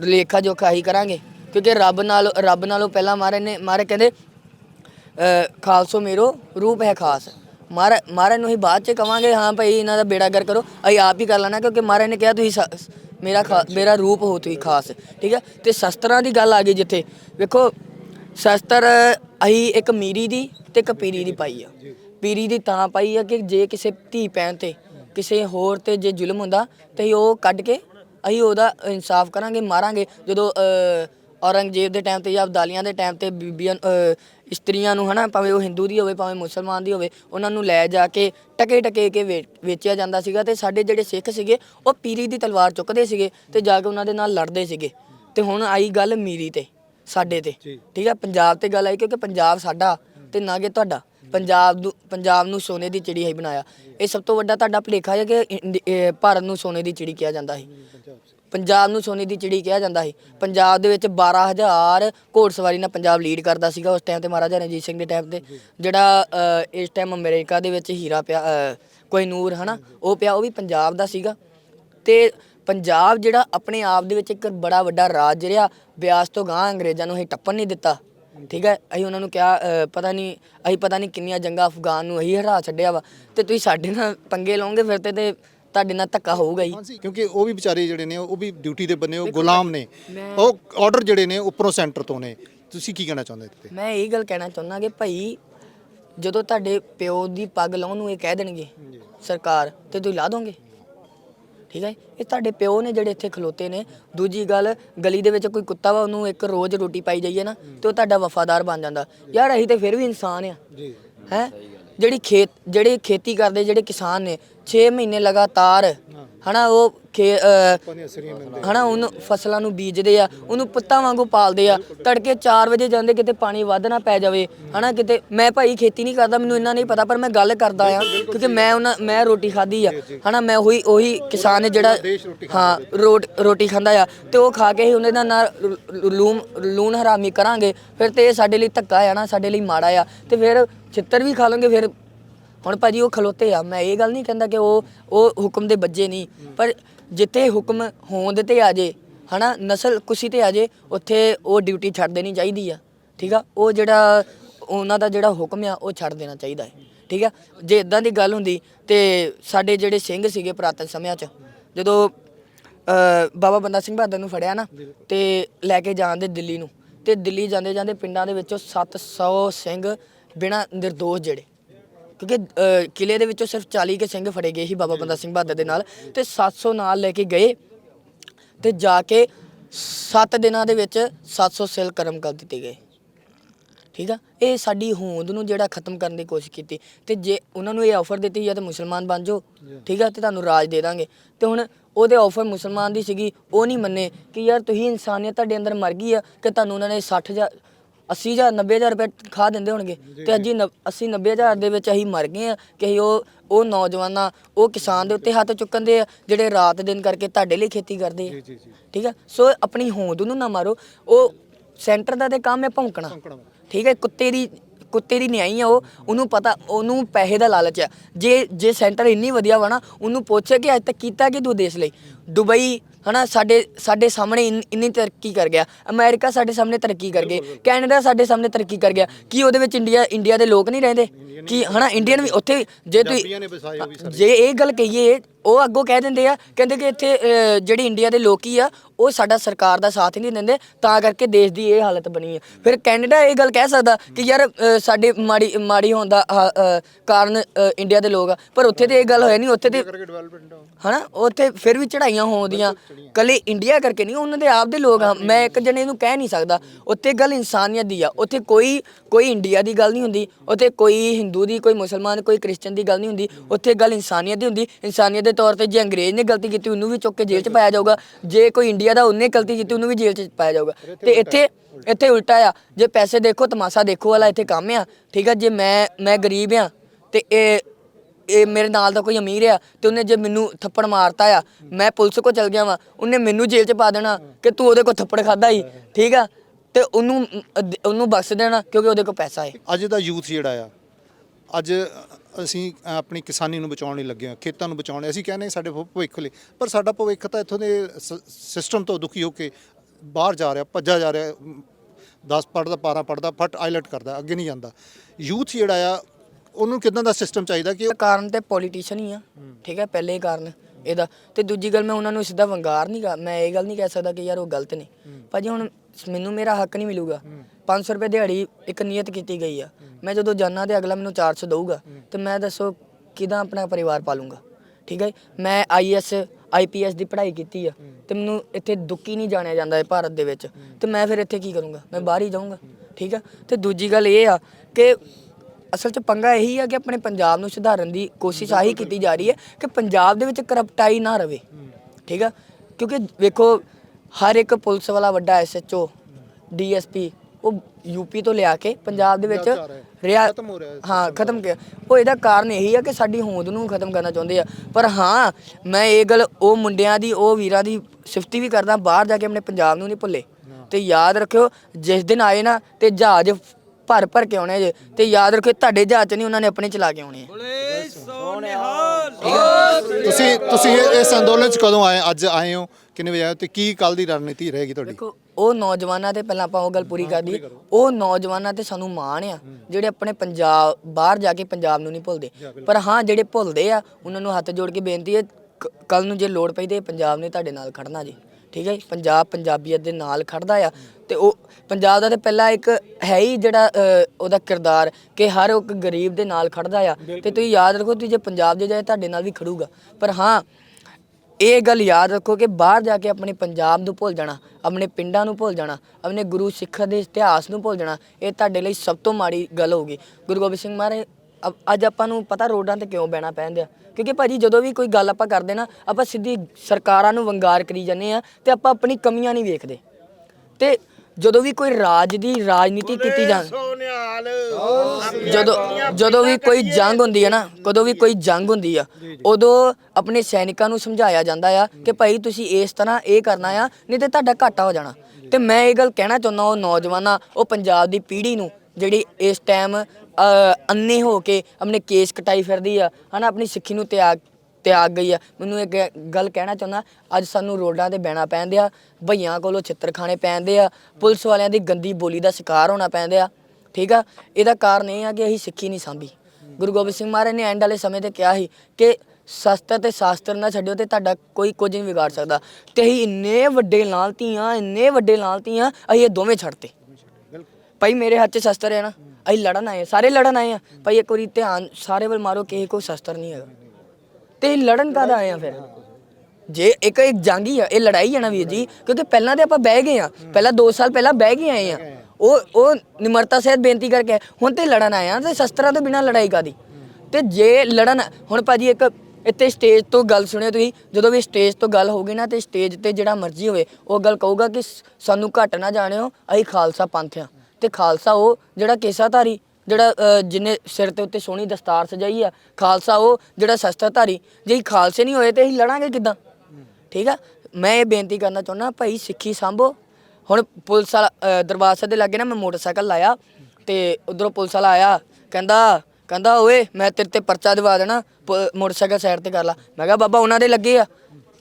ਲੇਖਾ ਜੋਖਾ ਹੀ ਕਰਾਂਗੇ। ਕਿਉਂਕਿ ਰੱਬ ਨਾਲ, ਰੱਬ ਨਾਲੋਂ ਪਹਿਲਾਂ ਮਾਰੇ ਨੇ ਮਾਰੇ ਕਹਿੰਦੇ ਖਾਲਸੋ ਮੇਰੋ, ਰੂਪ ਹੈ ਖਾਸ। ਮਾਰਾ ਮਹਾਰਾਜ ਨੂੰ ਹੀ ਬਾਅਦ ਚ ਕਵਾਂਗੇ, ਹਾਂ ਭਾਈ ਇਹਨਾਂ ਦਾ ਬੇੜਾ ਗਰ ਕਰੋ। ਅਸੀਂ ਆਪ ਹੀ ਕਰ ਲੈਣਾ, ਕਿਉਂਕਿ ਮਹਾਰਾਜ ਨੇ ਕਿਹਾ, ਤੁਸੀਂ ਸ- ਮੇਰਾ ਖਾ- ਮੇਰਾ ਰੂਪ ਹੋ ਤੁਸੀਂ ਖਾਸ। ਠੀਕ ਹੈ? ਤੇ ਸ਼ਸਤਰਾਂ ਦੀ ਗੱਲ ਆ ਗਈ ਜਿੱਥੇ। ਵੇਖੋ, ਸ਼ਸਤਰ ਅਸੀਂ ਇੱਕ ਮੀਰੀ ਦੀ ਤੇ ਇੱਕ ਪੀਰੀ ਦੀ ਪਾਈ ਆ। ਪੀਰੀ ਦੀ ਤਾਂ ਪਾਈ ਆ ਕਿ ਜੇ ਕਿਸੇ ਧੀ ਭੈਣ ਤੇ ਕਿਸੇ ਹੋਰ ਤੇ ਜੇ ਜ਼ੁਲਮ ਹੁੰਦਾ ਤੇ ਉਹ ਕੱਢ ਕੇ ਅਸੀਂ ਉਹਦਾ ਇਨਸਾਫ ਕਰਾਂਗੇ ਮਾਰਾਂਗੇ। ਜਦੋਂ ਔਰੰਗਜ਼ੇਬ ਦੇ ਟਾਈਮ ਤੇ ਜਾਂ ਅਬਦਾਲੀਆਂ ਦੇ ਟਾਈਮ ਤੇ ਬੀਬੀਆਂ ਇਸਤਰੀਆਂ ਨੂੰ ਹਨਾ ਭਾਵੇਂ ਉਹ ਹਿੰਦੂ ਦੀ ਹੋਵੇ ਭਾਵੇਂ ਮੁਸਲਮਾਨ ਦੀ ਹੋਵੇ ਉਹਨਾਂ ਨੂੰ ਲੈ ਜਾ ਕੇ ਟਕੇ ਟਕੇ ਕੇ ਵੇਚਿਆ ਜਾਂਦਾ ਸੀਗਾ ਤੇ ਸਾਡੇ ਜਿਹੜੇ ਸਿੱਖ ਸੀਗੇ ਉਹ ਪੀਰੀ ਦੀ ਤਲਵਾਰ ਚੁੱਕਦੇ ਸੀਗੇ ਤੇ ਜਾ ਕੇ ਉਹਨਾਂ ਦੇ ਨਾਲ ਲੜਦੇ ਸੀਗੇ। ਤੇ ਹੁਣ ਆਈ ਗੱਲ ਮੀਰੀ ਤੇ ਸਾਡੇ ਤੇ। ਠੀਕ ਹੈ ਪੰਜਾਬ ਤੇ ਗੱਲ ਆਈ ਕਿਉਂਕਿ ਪੰਜਾਬ ਸਾਡਾ ਤੇ ਨਾ ਕਿ ਤੁਹਾਡਾ। ਪੰਜਾਬ ਨੂੰ ਪੰਜਾਬ ਨੂੰ ਸੋਨੇ ਦੀ ਚਿੜੀ ਹੀ ਬਣਾਇਆ। ਇਹ ਸਭ ਤੋਂ ਵੱਡਾ ਤੁਹਾਡਾ ਭੁਲੇਖਾ ਹੈ ਕਿ ਇੰਡੀ- ਇਹ ਭਾਰਤ ਨੂੰ ਸੋਨੇ ਦੀ ਚਿੜੀ ਕਿਹਾ ਜਾਂਦਾ ਸੀ। ਪੰਜਾਬ ਨੂੰ ਸੋਨੇ ਦੀ ਚਿੜੀ ਕਿਹਾ ਜਾਂਦਾ ਸੀ। ਪੰਜਾਬ ਦੇ ਵਿੱਚ 12000 ਘੋੜਸਵਾਰੀ ਨਾਲ ਪੰਜਾਬ ਲੀਡ ਕਰਦਾ ਸੀਗਾ ਉਸ ਟਾਈਮ ਤੇ ਮਹਾਰਾਜਾ ਰਣਜੀਤ ਸਿੰਘ ਦੇ ਟਾਈਮ ਤੇ। ਜਿਹੜਾ ਅ, ਇਸ ਟਾਈਮ ਅਮਰੀਕਾ ਦੇ ਵਿੱਚ ਹੀਰਾ ਪਿਆ ਅ, ਕੋਈ ਨੂਰ ਹਨਾ ਉਹ ਪਿਆ ਉਹ ਵੀ ਪੰਜਾਬ ਦਾ ਸੀਗਾ। ਤੇ ਪੰਜਾਬ ਜਿਹੜਾ ਆਪਣੇ ਆਪ ਦੇ ਵਿੱਚ ਇੱਕ ਬੜਾ ਵੱਡਾ ਰਾਜ ਰਿਹਾ ਬਿਆਸ ਤੋਂ ਗਾਂ ਅੰਗਰੇਜ਼ਾਂ ਨੂੰ ਅਸੀਂ ਟੱਪਣ ਨਹੀਂ ਦਿੱਤਾ। ਠੀਕ ਹੈ ਅਸੀਂ ਉਹਨਾਂ ਨੂੰ ਕਿਹਾ ਅ, ਪਤਾ ਨਹੀਂ ਅਸੀਂ ਪਤਾ ਨਹੀਂ ਕਿੰਨੀਆਂ ਜੰਗਾਂ ਅਫਗਾਨ ਨੂੰ ਅਸੀਂ ਹਰਾ ਛੱਡਿਆ ਵਾ ਤੇ ਤੁਸੀਂ ਸਾਡੇ ਨਾਲ ਪੰਗੇ ਲਾਉਂਗੇ ਫਿਰ ਤੇ ਤੇ ਤੁਹਾਡੇ ਨਾਲ ਧੱਕਾ ਹੋਊਗਾ ਹੀ। ਕਿਉਂਕਿ ਉਹ ਵੀ ਵਿਚਾਰੇ ਜਿਹੜੇ ਨੇ ਉਹ ਵੀ ਡਿਊਟੀ ਦੇ ਬੰਨੇ ਉਹ ਗੁਲਾਮ ਨੇ। ਉਹ ਆਰਡਰ ਜਿਹੜੇ ਨੇ ਉੱਪਰੋਂ ਸੈਂਟਰ ਤੋਂ ਨੇ। ਤੁਸੀਂ ਕੀ ਕਹਿਣਾ ਚਾਹੁੰਦੇ ਇੱਥੇ? ਮੈਂ ਇਹ ਗੱਲ ਕਹਿਣਾ ਚਾਹੁੰਦਾ ਕਿ ਭਾਈ ਜਦੋਂ ਤੁਹਾਡੇ ਪਿਓ ਦੀ ਪੱਗ ਲਾਉਣ ਨੂੰ ਇਹ ਕਹਿ ਦੇਣਗੇ ਸਰਕਾਰ ਤੇ ਤੁਸੀਂ ਲਾ ਦੋਗੇ? ਠੀਕ ਹੈ? ਇਹ ਤੁਹਾਡੇ ਪਿਓ ਨੇ ਜਿਹੜੇ ਇੱਥੇ ਖਲੋਤੇ ਨੇ ਦੂਜੀ ਗੱਲ ਗਲੀ ਦੇ ਵਿੱਚ ਕੋਈ ਕੁੱਤਾ ਵਾ ਉਹਨੂੰ ਇੱਕ ਰੋਜ਼ ਰੋਟੀ ਪਾਈ ਜਾਈਏ ਨਾ ਤੇ ਉਹ ਤੁਹਾਡਾ ਵਫਾਦਾਰ ਬਣ ਜਾਂਦਾ। ਯਾਰ ਅਸੀਂ ਤੇ ਫਿਰ ਵੀ ਇਨਸਾਨ ਆ। ਜੀ। ਹੈ? ਜਿਹੜੀ ਖੇਤ ਜਿਹੜੇ ਖੇਤੀ ਕਰਦੇ ਜਿਹੜੇ ਕਿਸਾਨ ਨੇ 6 ਮਹੀਨੇ ਲਗਾਤਾਰ ਹਨਾ ਉਹ ਖੇ ਹਨਾ ਉਹਨੂੰ ਫਸਲਾਂ ਨੂੰ ਬੀਜਦੇ ਆ ਉਹਨੂੰ ਪੁੱਤਾਂ ਵਾਂਗੂ ਪਾਲਦੇ ਆ। ਤੜਕੇ 4 ਵਜੇ ਜਾਂਦੇ ਕਿਤੇ ਪਾਣੀ ਵੱਧ ਨਾ ਪੈ ਜਾਵੇ ਹਨਾ ਕਿਤੇ ਮੈਂ ਭਾਈ ਖੇਤੀ ਨਹੀਂ ਕਰਦਾ ਮੈਨੂੰ ਇੰਨਾ ਨਹੀਂ ਪਤਾ ਪਰ ਮੈਂ ਗੱਲ ਕਰਦਾ ਆ ਕਿਉਂਕਿ ਮੈਂ ਉਹਨਾਂ ਮੈਂ ਰੋਟੀ ਖਾਧੀ ਆ ਹਨਾ ਮੈਂ ਉਹੀ ਉਹੀ ਕਿਸਾਨ ਹੈ ਜਿਹੜਾ ਹਾਂ ਰੋਟ ਰੋਟੀ ਖਾਂਦਾ ਆ ਤੇ ਉਹ ਖਾ ਕੇ ਹੀ ਉਹਦੇ ਨਾਲ ਨਾਲ ਲ- ਲੂਣ ਲੂਣ ਹਰਾਮੀ ਕਰਾਂਗੇ ਫਿਰ ਤੇ ਇਹ ਸਾਡੇ ਲਈ ਧੱਕਾ ਆ ਨਾ ਸਾਡੇ ਲਈ ਮਾੜਾ ਆ ਤੇ ਫਿਰ ਛਿੱਤਰ ਵੀ ਖਾ ਲਾਂਗੇ ਫਿਰ ਹੁਣ ਭਾਜੀ ਉਹ ਖਲੋਤੇ ਆ ਮੈਂ ਇਹ ਗੱਲ ਨਹੀਂ ਕਹਿੰਦਾ ਕਿ ਉਹ ਉਹ ਹੁਕਮ ਦੇ ਬੱਜੇ ਨਹੀਂ ਪਰ ਜਿੱਥੇ ਹੁਕਮ ਹੋਂਦ ਤੇ ਆ ਜੇ, ਹਨਾ, ਨਸਲ ਕੁਸ਼ੀ ਤੇ ਆ ਜੇ, ਉੱਥੇ ਉਹ ਡਿਊਟੀ ਛੱਡ ਦੇਣੀ ਚਾਹੀਦੀ ਆ, ਠੀਕ ਆ? ਉਹ ਜਿਹੜਾ, ਉਹਨਾਂ ਦਾ ਜਿਹੜਾ ਹੁਕਮ ਆ, ਉਹ ਛੱਡ ਦੇਣਾ ਚਾਹੀਦਾ ਹੈ, ਠੀਕ ਆ? ਜੇ ਇਦਾਂ ਦੀ ਗੱਲ ਹੁੰਦੀ ਤੇ ਸਾਡੇ ਜਿਹੜੇ ਸਿੰਘ ਸੀਗੇ ਪੁਰਾਤਨ ਸਮਿਆਂ 'ਚ, ਜਦੋਂ ਬਾਬਾ ਬੰਦਾ ਸਿੰਘ ਬਹਾਦਰ ਨੂੰ ਫੜਿਆ ਨਾ, ਤੇ ਲੈ ਕੇ ਜਾਂਦੇ ਦਿੱਲੀ ਨੂੰ, ਤੇ ਦਿੱਲੀ ਜਾਂਦੇ ਜਾਂਦੇ ਪਿੰਡਾਂ ਦੇ ਵਿੱਚੋਂ 700 ਸਿੰਘ ਬਿਨਾ ਨਿਰਦੋਸ਼ ਜਿਹੜੇ ਕਿਉਂਕਿ ਅ, ਕਿਲੇ ਦੇ ਵਿੱਚੋਂ ਸਿਰਫ 40 ਕੇ ਸਿੰਘ ਫੜੇ ਗਏ ਸੀ ਬਾਬਾ ਬੰਦਾ ਸਿੰਘ ਬਹਾਦਰ ਦੇ ਨਾਲ ਤੇ 700 ਨਾਲ ਲੈ ਕੇ ਗਏ ਤੇ ਜਾ ਕੇ 7 ਦਿਨਾਂ ਦੇ ਵਿੱਚ 700 ਸਿਲ ਕਰਮ ਕਰ ਦਿੱਤੇ ਗਏ। ਠੀਕ ਆ? ਇਹ ਸਾਡੀ ਹੋਂਦ ਨੂੰ ਜਿਹੜਾ ਖਤਮ ਕਰਨ ਦੀ ਕੋਸ਼ਿਸ਼ ਕੀਤੀ। ਤੇ ਜੇ ਉਹਨਾਂ ਨੂੰ ਇਹ ਆਫਰ ਦਿੱਤੀ ਜਾਂ ਤੇ ਮੁਸਲਮਾਨ ਬਣ ਜਾਓ ਠੀਕ ਆ? ਤੇ ਤੁਹਾਨੂੰ ਰਾਜ ਦੇ ਦਾਂਗੇ। ਤੇ ਹੁਣ ਉਹਦੇ ਆਫਰ ਮੁਸਲਮਾਨ ਦੀ ਸੀਗੀ ਉਹ ਨਹੀਂ ਮੰਨੇ ਕਿ ਯਾਰ ਤੁਸੀਂ ਇਨਸਾਨੀਅਤ ਤੁਹਾਡੇ ਅੰਦਰ ਮਰ ਗਈ ਆ ਕਿ ਤੁਹਾਨੂੰ ਉਹਨਾਂ ਨੇ 60000 80000 90000 ਰੁਪਏ ਖਾ ਦਿੰਦੇ ਹੋਣਗੇ। ਤੇ ਅੱਜ ਹੀ 80 90000 ਦੇ ਵਿੱਚ ਅਸੀਂ ਮਰ ਗਏ ਆ ਕਿ ਅਸੀਂ ਉਹ ਉਹ ਨੌਜਵਾਨਾਂ ਉਹ ਕਿਸਾਨ ਦੇ ਉੱਤੇ ਹੱਥ ਚੁੱਕਣ ਦੇ ਆ ਜਿਹੜੇ ਰਾਤ ਦਿਨ ਕਰਕੇ ਤੁਹਾਡੇ ਲਈ ਖੇਤੀ ਕਰਦੇ ਆ। ਜੀ ਜੀ ਠੀਕ ਹੈ ਸੋ ਆਪਣੀ ਹੋਂਦ ਨੂੰ ਨਾ ਮਾਰੋ। ਉਹ ਸੈਂਟਰ ਦਾ ਤੇ ਕੰਮ ਹੈ ਭੌਂਕਣਾ। ਭੌਂਕਣਾ। ਠੀਕ ਹੈ? ਕੁੱਤੇ ਦੀ ਕੁੱਤੇ ਦੀ ਨਿਆਈ ਆ ਉਹ। ਉਹਨੂੰ ਪਤਾ ਉਹਨੂੰ ਪੈਸੇ ਦਾ ਲਾਲਚ ਆ। ਜੇ ਜੇ ਸੈਂਟਰ ਇੰਨੀ ਵਧੀਆ ਵਾ ਨਾ ਉਹਨੂੰ ਪੁੱਛ ਕਿ ਅੱਜ ਤੱਕ ਕੀਤਾ ਕਿ ਤੂੰ ਦੇਸ਼ ਲਈ? ਦੁਬਈ ਹਨਾ ਸਾਡੇ ਸਾਡੇ ਸਾਹਮਣੇ ਇੰਨ- ਇੰਨੀ ਤਰੱਕੀ ਕਰ ਗਿਆ। ਅਮਰੀਕਾ ਸਾਡੇ ਸਾਹਮਣੇ ਤਰੱਕੀ ਕਰ ਗਏ ਕੈਨੇਡਾ ਸਾਡੇ ਸਾਹਮਣੇ ਤਰੱਕੀ ਕਰ ਗਿਆ। ਕੀ ਉਹਦੇ ਵਿੱਚ ਇੰਡੀਆ ਇੰਡੀਆ ਦੇ ਲੋਕ ਨਹੀਂ ਰਹਿੰਦੇ? ਕੀ ਹਨਾ ਇੰਡੀਅਨ ਵੀ ਉੱਥੇ ਜੇ ਤੁਸੀਂ ਪੰਜਾਬੀਆਂ ਨੇ ਵਸਾਏ ਉਹ ਵੀ ਸਾਰੇ ਜੇ ਇਹ ਗੱਲ ਕਹੀਏ ਉਹ ਅੱਗੋਂ ਕਹਿ ਦਿੰਦੇ ਆ ਕਹਿੰਦੇ ਕਿ ਇੱਥੇ ਅਹ, ਜਿਹੜੀ ਇੰਡੀਆ ਦੇ ਲੋਕੀ ਆ ਉਹ ਸਾਡਾ ਸਰਕਾਰ ਦਾ ਸਾਥ ਹੀ ਨਹੀਂ ਦਿੰਦੇ ਤਾਂ ਕਰਕੇ ਦੇਸ਼ ਦੀ ਇਹ ਹਾਲਤ ਬਣੀ ਹੈ ਫਿਰ ਕੈਨੇਡਾ ਇਹ ਗੱਲ ਕਹਿ ਸਕਦਾ ਕਿ ਯਾਰ ਅਹ, ਸਾਡੇ ਮਾੜੀ ਮਾੜੀ ਹੋਣ ਦਾ ਆਹ, ਅਹ, ਕਾਰਨ ਅਹ, ਇੰਡੀਆ ਦੇ ਲੋਕ ਆ। ਪਰ ਉੱਥੇ ਤੇ ਇਹ ਗੱਲ ਹੋਇਆ ਨਹੀਂ ਉੱਥੇ ਤੇ ਕਰਕੇ ਡਿਵੈਲਪਮੈਂਟ ਹਨਾ ਉੱਥੇ ਫਿਰ ਵੀ ਚੜਾਈਆਂ ਹੋਉਂਦੀਆਂ ਕੱਲੇ ਇੰਡੀਆ ਕਰਕੇ ਨਹੀਂ ਉਹਨਾਂ ਦੇ ਆਪ ਦੇ ਲੋਕ ਆ। ਮੈਂ ਇੱਕ ਜਣੇ ਨੂੰ ਕਹਿ ਨਹੀਂ ਸਕਦਾ। ਉੱਥੇ ਗੱਲ ਇਨਸਾਨੀਅਤ ਦੀ ਆ। ਉੱਥੇ ਕੋਈ ਕੋਈ ਇੰਡੀਆ ਦੀ ਗੱਲ ਨਹੀਂ ਹੁੰਦੀ। ਉੱਥੇ ਕੋਈ ਹਿੰਦੂ ਦੀ ਕੋਈ ਮੁਸਲਮਾਨ ਕੋਈ ਕ੍ਰਿਸਚੀਅਨ ਦੀ ਗੱਲ ਨਹੀਂ ਹੁੰਦੀ। ਉੱਥੇ ਗੱਲ ਇਨਸਾਨੀਅਤ ਦੀ ਹੁੰਦੀ। ਇਨਸਾਨੀਅਤ ਦੇ ਤੌਰ ਤੇ ਜੇ ਅੰਗਰੇਜ਼ ਨੇ ਗਲਤੀ ਕੀਤੀ ਉਹਨੂੰ ਵੀ ਚੁੱਕ ਕੇ ਜੇਲ੍ਹ 'ਚ ਪਾਇਆ ਜਾਊਗਾ। ਜੇ ਕੋਈ ਇੰਡੀਆ ਦਾ ਉਹਨੇ ਗਲਤੀ ਕੀਤੀ ਉਹਨੂੰ ਵੀ ਜੇਲ੍ਹ 'ਚ ਪਾਇਆ ਜਾਊਗਾ। ਤੇ ਇੱਥੇ ਇੱਥੇ ਉਲਟਾ ਆ। ਜੇ ਪੈਸੇ ਦੇਖੋ ਤਮਾਸ਼ਾ ਦੇਖੋ ਵਾਲਾ ਇੱਥੇ ਕੰਮ ਆ। ਠੀਕ ਆ ਜੇ ਮੈਂ ਮੈਂ ਗਰੀਬ ਆ ਤੇ ਇਹ ਇਹ ਮੇਰੇ ਨਾਲ ਦਾ ਕੋਈ ਅਮੀਰ ਆ ਤੇ ਉਹਨੇ ਜੇ ਮੈਨੂੰ ਥੱਪੜ ਮਾਰਤਾ ਆ ਮੈਂ ਪੁਲਿਸ ਕੋ ਚਲ ਗਿਆ ਵਾਂ ਉਹਨੇ ਮੈਨੂੰ ਜੇਲ੍ਹ 'ਚ ਪਾ ਦੇਣਾ ਕਿ ਤੂੰ ਉਹਦੇ ਕੋ ਥੱਪੜ ਖਾਦਾ ਹੀ ਠੀਕ ਆ? ਤੇ ਉਹਨੂੰ ਉਹਨੂੰ ਬਖਸ਼ ਦੇਣਾ ਕਿਉਂਕਿ ਉਹਦੇ ਕੋ ਪੈਸਾ ਹੈ। ਅੱਜ ਦਾ ਯੂਥ ਜਿਹੜਾ ਆ ਅੱਜ ਅਸੀਂ ਆਪਣੀ ਕਿਸਾਨੀ ਨੂੰ ਬਚਾਉਣ ਲਈ ਲੱਗੇ ਹਾਂ ਖੇਤਾਂ ਨੂੰ ਬਚਾਉਣ ਲਈ। ਅਸੀਂ ਕਹਿੰਦੇ ਸਾਡੇ ਭਵ- ਭਵਿੱਖ ਲਈ। ਪਰ ਸਾਡਾ ਭਵਿੱਖ ਤਾਂ ਇੱਥੋਂ ਦੇ ਸਿਸਟਮ ਤੋਂ ਦੁਖੀ ਹੋ ਕੇ ਬਾਹਰ ਜਾ ਰਿਹਾ ਭੱਜਾ ਜਾ ਰਿਹਾ 10 ਪੜਦਾ 12 ਪੜਦਾ ਫਟ ਆਈਲਟ ਕਰਦਾ ਅੱਗੇ ਨਹੀਂ ਜਾਂਦਾ। ਯੂਥ ਜਿਹੜਾ ਆ ਉਹਨੂੰ ਕਿਦਾਂ ਦਾ ਸਿਸਟਮ ਚਾਹੀਦਾ ਕਿ ਕਾਰਨ ਤੇ ਪੋਲੀਟੀਸ਼ੀਅਨ ਹੀ ਆ। ਠੀਕ ਹੈ ਪਹਿਲੇ ਕਾਰਨ ਇਹਦਾ। ਤੇ ਦੂਜੀ ਗੱਲ ਮੈਂ ਉਹਨਾਂ ਨੂੰ ਸਿੱਧਾ ਵੰਗਾਰ ਨਹੀਂ ਮੈਂ ਇਹ ਗੱਲ ਨਹੀਂ ਕਹਿ ਸਕਦਾ ਕਿ ਯਾਰ ਉਹ ਗਲਤ ਨੇ। ਭਾਜੀ ਹੁਣ ਮੈਨੂੰ ਮੇਰਾ ਹੱਕ ਨਹੀਂ ਮਿਲੂਗਾ। 500 ਰੁਪਏ ਦਿਹਾੜੀ ਇੱਕ ਨਿਯਤ ਕੀਤੀ ਗਈ ਆ। ਮੈਂ ਜਦੋਂ ਜਾਣਾ ਤੇ ਅਗਲਾ ਮੈਨੂੰ 400 ਦਊਗਾ ਤੇ ਮੈਂ ਦੱਸੋ ਕਿਦਾਂ ਆਪਣਾ ਪਰਿਵਾਰ ਪਾਲੂੰਗਾ? ਠੀਕ ਹੈ ਮੈਂ ਆਈਐਸ ਆਈਪੀਐਸ ਦੀ ਪੜ੍ਹਾਈ ਕੀਤੀ ਆ ਤੇ ਮੈਨੂੰ ਇੱਥੇ ਦੁੱਕੀ ਨਹੀਂ ਜਾਣਿਆ ਜਾਂਦਾ ਹੈ ਭਾਰਤ ਦੇ ਵਿੱਚ। ਤੇ ਮੈਂ ਫਿਰ ਇੱਥੇ ਕੀ ਕਰੂੰਗਾ? ਮੈਂ ਬਾਹਰ ਹੀ ਜਾਊਂਗਾ ਠੀਕ ਆ? ਤੇ ਦੂਜੀ ਗੱਲ ਇਹ ਆ ਕਿ ਅਸਲ 'ਚ ਪੰਗਾ ਇਹੀ ਆ ਕਿ ਆਪਣੇ ਪੰਜਾਬ ਨੂੰ ਸੁਧਾਰਨ ਦੀ ਕੋਸ਼ਿਸ਼ ਆਹੀ ਕੀਤੀ ਜਾ ਰਹੀ ਹੈ ਕਿ ਪੰਜਾਬ ਦੇ ਵਿੱਚ ਕਰਪਟਾਈ ਨਾ ਰਵੇ। ਠੀਕ ਆ? ਕਿਉਂਕਿ ਵੇਖੋ ਹਰ ਇੱਕ ਪੁਲਿਸ ਵਾਲਾ ਵੱਡਾ ਐਸਐਚਓ ਡੀਐਸਪੀ ਉਹ ਯੂਪੀ ਤੋਂ ਲਿਆ ਕੇ ਪੰਜਾਬ ਦੇ ਵਿੱਚ। ਰਿਆ ਖਤਮ ਹੋ ਰਿਹਾ ਹੈ ਹਾਂ ਖਤਮ ਕਿਆ ਉਹ ਇਹਦਾ ਕਾਰਨ ਇਹੀ ਆ ਕਿ ਸਾਡੀ ਹੋਂਦ ਨੂੰ ਖਤਮ ਕਰਨਾ ਚਾਹੁੰਦੇ ਆ। ਪਰ ਹਾਂ ਮੈਂ ਇਹ ਗੱਲ ਉਹ ਮੁੰਡਿਆਂ ਦੀ ਉਹ ਵੀਰਾਂ ਦੀ ਸਿਫਤੀ ਵੀ ਕਰਦਾ ਬਾਹਰ ਜਾ ਕੇ ਆਪਣੇ ਪੰਜਾਬ ਨੂੰ ਨਹੀਂ ਭੁੱਲੇ। ਤੇ ਯਾਦ ਰੱਖਿਓ ਜਿਸ ਦਿਨ ਆਏ ਨਾ ਤੇ ਜਹਾਜ਼ ਭਰ ਭਰ ਕੇ ਆਉਣੇ ਜੇ। ਤੇ ਯਾਦ ਰੱਖਿਓ ਤੁਹਾਡੇ ਜਹਾਜ਼ 'ਚ ਨਹੀਂ ਉਹਨਾਂ ਨੇ ਆਪਣੇ ਚਲਾ ਕੇ ਆਉਣੇ ਆ। ਤੁਸੀਂ ਤੁਸੀਂ ਇਸ ਅੰਦੋਲਨ ਚ ਕਦੋਂ ਆਏ ਅੱਜ ਆਏ ਹੋ? ਕਿੰਨੇ ਵਜੇ ਹੋ ਤੇ ਕੀ ਕੱਲ ਦੀ ਰਣਨੀਤੀ ਰਹੇਗੀ ਤੁਹਾਡੀ? ਦੇਖੋ ਉਹ ਨੌਜਵਾਨਾਂ ਤੇ ਪਹਿਲਾਂ ਆਪਾਂ ਉਹ ਗੱਲ ਪੂਰੀ ਕਰ ਦਈਏ। ਉਹ ਨੌਜਵਾਨਾਂ ਤੇ ਸਾਨੂੰ ਮਾਣ ਆ ਜਿਹੜੇ ਆਪਣੇ ਪੰਜਾਬ ਬਾਹਰ ਜਾ ਕੇ ਪੰਜਾਬ ਨੂੰ ਨਹੀਂ ਭੁੱਲਦੇ। ਪਰ ਹਾਂ ਜਿਹੜੇ ਭੁੱਲਦੇ ਆ ਉਹਨਾਂ ਨੂੰ ਹੱਥ ਜੋੜ ਕੇ ਬੇਨਤੀ ਹੈ ਕੱਲ ਨੂੰ ਜੇ ਲੋੜ ਪਈ ਤੇ ਪੰਜਾਬ ਨੇ ਤੁਹਾਡੇ ਨਾਲ ਖੜਨਾ ਜੀ। ਠੀਕ ਹੈ ਜੀ? ਪੰਜਾਬ ਪੰਜਾਬੀਅਤ ਦੇ ਨਾਲ ਖੜਦਾ ਆ। ਤੇ ਉਹ ਪੰਜਾਬ ਦਾ ਤੇ ਪਹਿਲਾਂ ਇੱਕ ਹੈ ਹੀ ਜਿਹੜਾ ਅ, ਉਹਦਾ ਕਿਰਦਾਰ ਕਿ ਹਰ ਇੱਕ ਗਰੀਬ ਦੇ ਨਾਲ ਖੜਦਾ ਆ। ਤੇ ਤੁਸੀਂ ਯਾਦ ਰੱਖੋ ਤੁਸੀਂ ਜੇ ਪੰਜਾਬ ਦੇ ਜਾਏ ਤੁਹਾਡੇ ਨਾਲ ਵੀ ਖੜੂਗਾ। ਪਰ ਹਾਂ ਇਹ ਗੱਲ ਯਾਦ ਰੱਖੋ ਕਿ ਬਾਹਰ ਜਾ ਕੇ ਆਪਣੇ ਪੰਜਾਬ ਨੂੰ ਭੁੱਲ ਜਾਣਾ, ਆਪਣੇ ਪਿੰਡਾਂ ਨੂੰ ਭੁੱਲ ਜਾਣਾ, ਆਪਣੇ ਗੁਰੂ ਸਿੱਖਾਂ ਦੇ ਇਤਿਹਾਸ ਨੂੰ ਭੁੱਲ ਜਾਣਾ, ਇਹ ਤੁਹਾਡੇ ਲਈ ਸਭ ਤੋਂ ਮਾੜੀ ਗੱਲ ਹੋਊਗੀ ਗੁਰੂ ਗੋਬਿੰਦ ਸਿੰਘ ਮਹਾਰਾਜ ਅ- ਅੱਜ ਆਪਾਂ ਨੂੰ ਪਤਾ ਰੋਡਾਂ ਤੇ ਕਿਉਂ ਬਹਿਣਾ ਪੈਂਦਾ ਕਿਉਂਕਿ ਭਾਜੀ ਜਦੋਂ ਵੀ ਕੋਈ ਗੱਲ ਆਪਾਂ ਕਰਦੇ ਨਾ, ਆਪਾਂ ਸਿੱਧੀ ਸਰਕਾਰਾਂ ਨੂੰ ਵੰਗਾਰ ਕਰੀ ਜਾਂਦੇ ਆ ਤੇ ਆਪਾਂ ਆਪਣੀ ਕਮੀਆਂ ਨਹੀਂ ਵੇਖਦੇ। ਤੇ ਜਦੋਂ ਵੀ ਕੋਈ ਰਾਜ ਦੀ ਰਾਜਨੀਤੀ ਕੀਤੀ ਜਾਂਦੀ ਜਦੋਂ ਜਦੋਂ ਵੀ ਕੋਈ ਜੰਗ ਹੁੰਦੀ ਹੈ ਨਾ ਕਦੋਂ ਵੀ ਕੋਈ ਜੰਗ ਹੁੰਦੀ ਆ ਉਦੋਂ ਆਪਣੇ ਸੈਨਿਕਾਂ ਨੂੰ ਸਮਝਾਇਆ ਜਾਂਦਾ ਆ ਕਿ ਭਾਈ ਤੁਸੀਂ ਇਸ ਤਰ੍ਹਾਂ ਇਹ ਕਰਨਾ ਆ ਨਹੀਂ ਤੇ ਤੁਹਾਡਾ ਘਾਟਾ ਹੋ ਜਾਣਾ। ਤੇ ਮੈਂ ਇਹ ਗੱਲ ਕਹਿਣਾ ਚਾਹੁੰਦਾ ਉਹ ਨੌਜਵਾਨਾਂ ਉਹ ਪੰਜਾਬ ਦੀ ਪੀੜ੍ਹੀ ਨੂੰ ਜਿਹੜੀ ਇਸ ਟਾਈਮ ਅੰਨੇ ਹੋ ਕੇ ਆਪਣੇ ਕੇਸ ਕਟਾਈ ਫਿਰਦੀ ਆ ਹਨਾ ਆਪਣੀ ਸਿੱਖੀ ਨੂੰ ਤਿਆਗ ਤਿਆਗ ਗਈ ਆ। ਮੈਨੂੰ ਇੱਕ ਗੱਲ ਕਹਿਣਾ ਚਾਹੁੰਦਾ, ਅੱਜ ਸਾਨੂੰ ਰੋਡਾਂ ਤੇ ਬਹਿਣਾ ਪੈਂਦੇ ਆ, ਭਈਆਂ ਕੋਲੋਂ ਛਿੱਤਰ ਖਾਣੇ ਪੈਂਦੇ ਆ, ਪੁਲਿਸ ਵਾਲਿਆਂ ਦੀ ਗੰਦੀ ਬੋਲੀ ਦਾ ਸ਼ਿਕਾਰ ਹੋਣਾ ਪੈਂਦੇ ਆ। ਠੀਕ ਆ? ਇਹਦਾ ਕਾਰਨ ਇਹ ਆ ਕਿ ਅਸੀਂ ਸਿੱਖੀ ਨਹੀਂ ਸਾਂਭੀ। ਗੁਰੂ ਗੋਬਿੰਦ ਸਿੰਘ ਮਹਾਰਾਜ ਨੇ ਐਂਡ ਵਾਲੇ ਸਮੇਂ ਤੇ ਕਿਹਾ ਸੀ ਕਿ ਸ਼ਸਤਰ ਤੇ ਸ਼ਾਸਤਰ ਨਾ ਛੱਡਿਓ ਤੇ ਤੁਹਾਡਾ ਕੋਈ ਕੁਝ ਨਹੀਂ ਵਿਗਾੜ ਸਕਦਾ। ਤੇ ਅਸੀਂ ਇੰਨੇ ਵੱਡੇ ਲਾਲਤੀਆਂ ਇੰਨੇ ਵੱਡੇ ਲਾਲਤੀਆਂ ਅਸੀਂ ਇਹ ਦੋਵੇਂ ਛੱਡਤੇ। ਭਾਈ ਮੇਰੇ ਹੱਥ 'ਚ ਸ਼ਸਤਰ ਹੈ ਨਾ, ਅਸੀਂ ਲੜਨ ਆਏ ਆ, ਸਾਰੇ ਲੜਨ ਆਏ ਆ। ਭਾਈ ਇੱਕ ਵਾਰੀ ਧਿਆਨ, ਸਾਰੇ ਵੱਲ ਮਾਰੋ, ਕਿਸੇ ਕੋਈ ਸ਼ਸਤਰ ਨਹੀਂ ਹੈਗਾ। ਤੇ ਇਹ ਲੜਨ ਕਾਹਦਾ ਆਏ ਆ ਫਿਰ? ਜੇ ਇੱਕ ਇੱਕ ਜੰਗ ਹੀ ਆ, ਇਹ ਲੜਾਈ ਆ ਨਾ ਵੀਰ ਜੀ, ਕਿਉਂਕਿ ਪਹਿਲਾਂ ਤੇ ਆਪਾਂ ਬਹਿ ਗਏ ਆ, ਪਹਿਲਾਂ 2 ਸਾਲ ਪਹਿਲਾਂ ਬਹਿ ਕੇ ਆਏ ਆ। ਉਹ ਉਹ ਨਿਮਰਤਾ ਸਹਿਤ ਬੇਨਤੀ ਕਰਕੇ ਆਏ। ਹੁਣ ਤੇ ਲੜਨ ਆਏ ਆ, ਤੇ ਸ਼ਸਤਰਾਂ ਤੋਂ ਬਿਨਾ ਲੜਾਈ ਕਾਦੀ ਤੇ ਜੇ ਲੜਨ, ਹੁਣ ਭਾਜੀ ਇੱਕ ਇੱਥੇ ਸਟੇਜ ਤੋਂ ਗੱਲ ਸੁਣਿਓ ਤੁਸੀਂ, ਜਦੋਂ ਵੀ ਸਟੇਜ ਤੋਂ ਗੱਲ ਹੋਊਗੀ ਨਾ, ਤੇ ਸਟੇਜ ਤੇ ਜਿਹੜਾ ਮਰਜ਼ੀ ਹੋਵੇ, ਉਹ ਗੱਲ ਕਹੂਗਾ ਕਿ ਸਾਨੂੰ ਘੱਟ ਨਾ ਜਾਣਿਓ, ਅਸੀਂ ਖਾਲਸਾ ਪੰਥ ਆ। ਤੇ ਖਾਲਸਾ ਉਹ ਜਿਹੜਾ ਕੇਸਾਧਾਰੀ ਜਿਹੜਾ ਅ, ਸਿਰ ਤੇ ਉੱਤੇ ਸੋਹਣੀ ਦਸਤਾਰ ਸਜਾਈ ਆ ਖਾਲਸਾ ਉਹ ਜਿਹੜਾ ਸ਼ਸਤਰਧਾਰੀ ਜੇ ਅਸੀਂ ਖਾਲਸੇ ਨਹੀਂ ਹੋਏ ਤੇ ਅਸੀਂ ਲੜਾਂਗੇ ਕਿੱਦਾਂ? ਠੀਕ ਆ? ਮੈਂ ਇਹ ਬੇਨਤੀ ਕਰਨਾ ਚਾਹੁੰਦਾ ਭਾਈ ਸਿੱਖੀ ਸੰਭੋ। ਹੁਣ ਪੁਲਿਸ ਵਾਲਾ ਦਰਬਾਰ ਸਾਹਿਬ ਦੇ ਲਾਗੇ ਨਾ ਮੈਂ ਮੋਟਰਸਾਈਕਲ ਲਾਇਆ ਤੇ ਉਧਰੋਂ ਪੁਲਿਸ ਵਾਲਾ ਆਇਆ ਕਹਿੰਦਾ ਕਹਿੰਦਾ ਓਏ ਮੈਂ ਤੇਰੇ ਤੇ ਪਰਚਾ ਦਿਵਾ ਦੇਣਾ ਪ- ਮੋਟਰਸਾਈਕਲ ਸਾਈਡ ਤੇ ਕਰ ਲਾ। ਮੈਂ ਕਿਹਾ ਬਾਬਾ ਉਹਨਾਂ ਦੇ ਲੱਗੇ ਆ।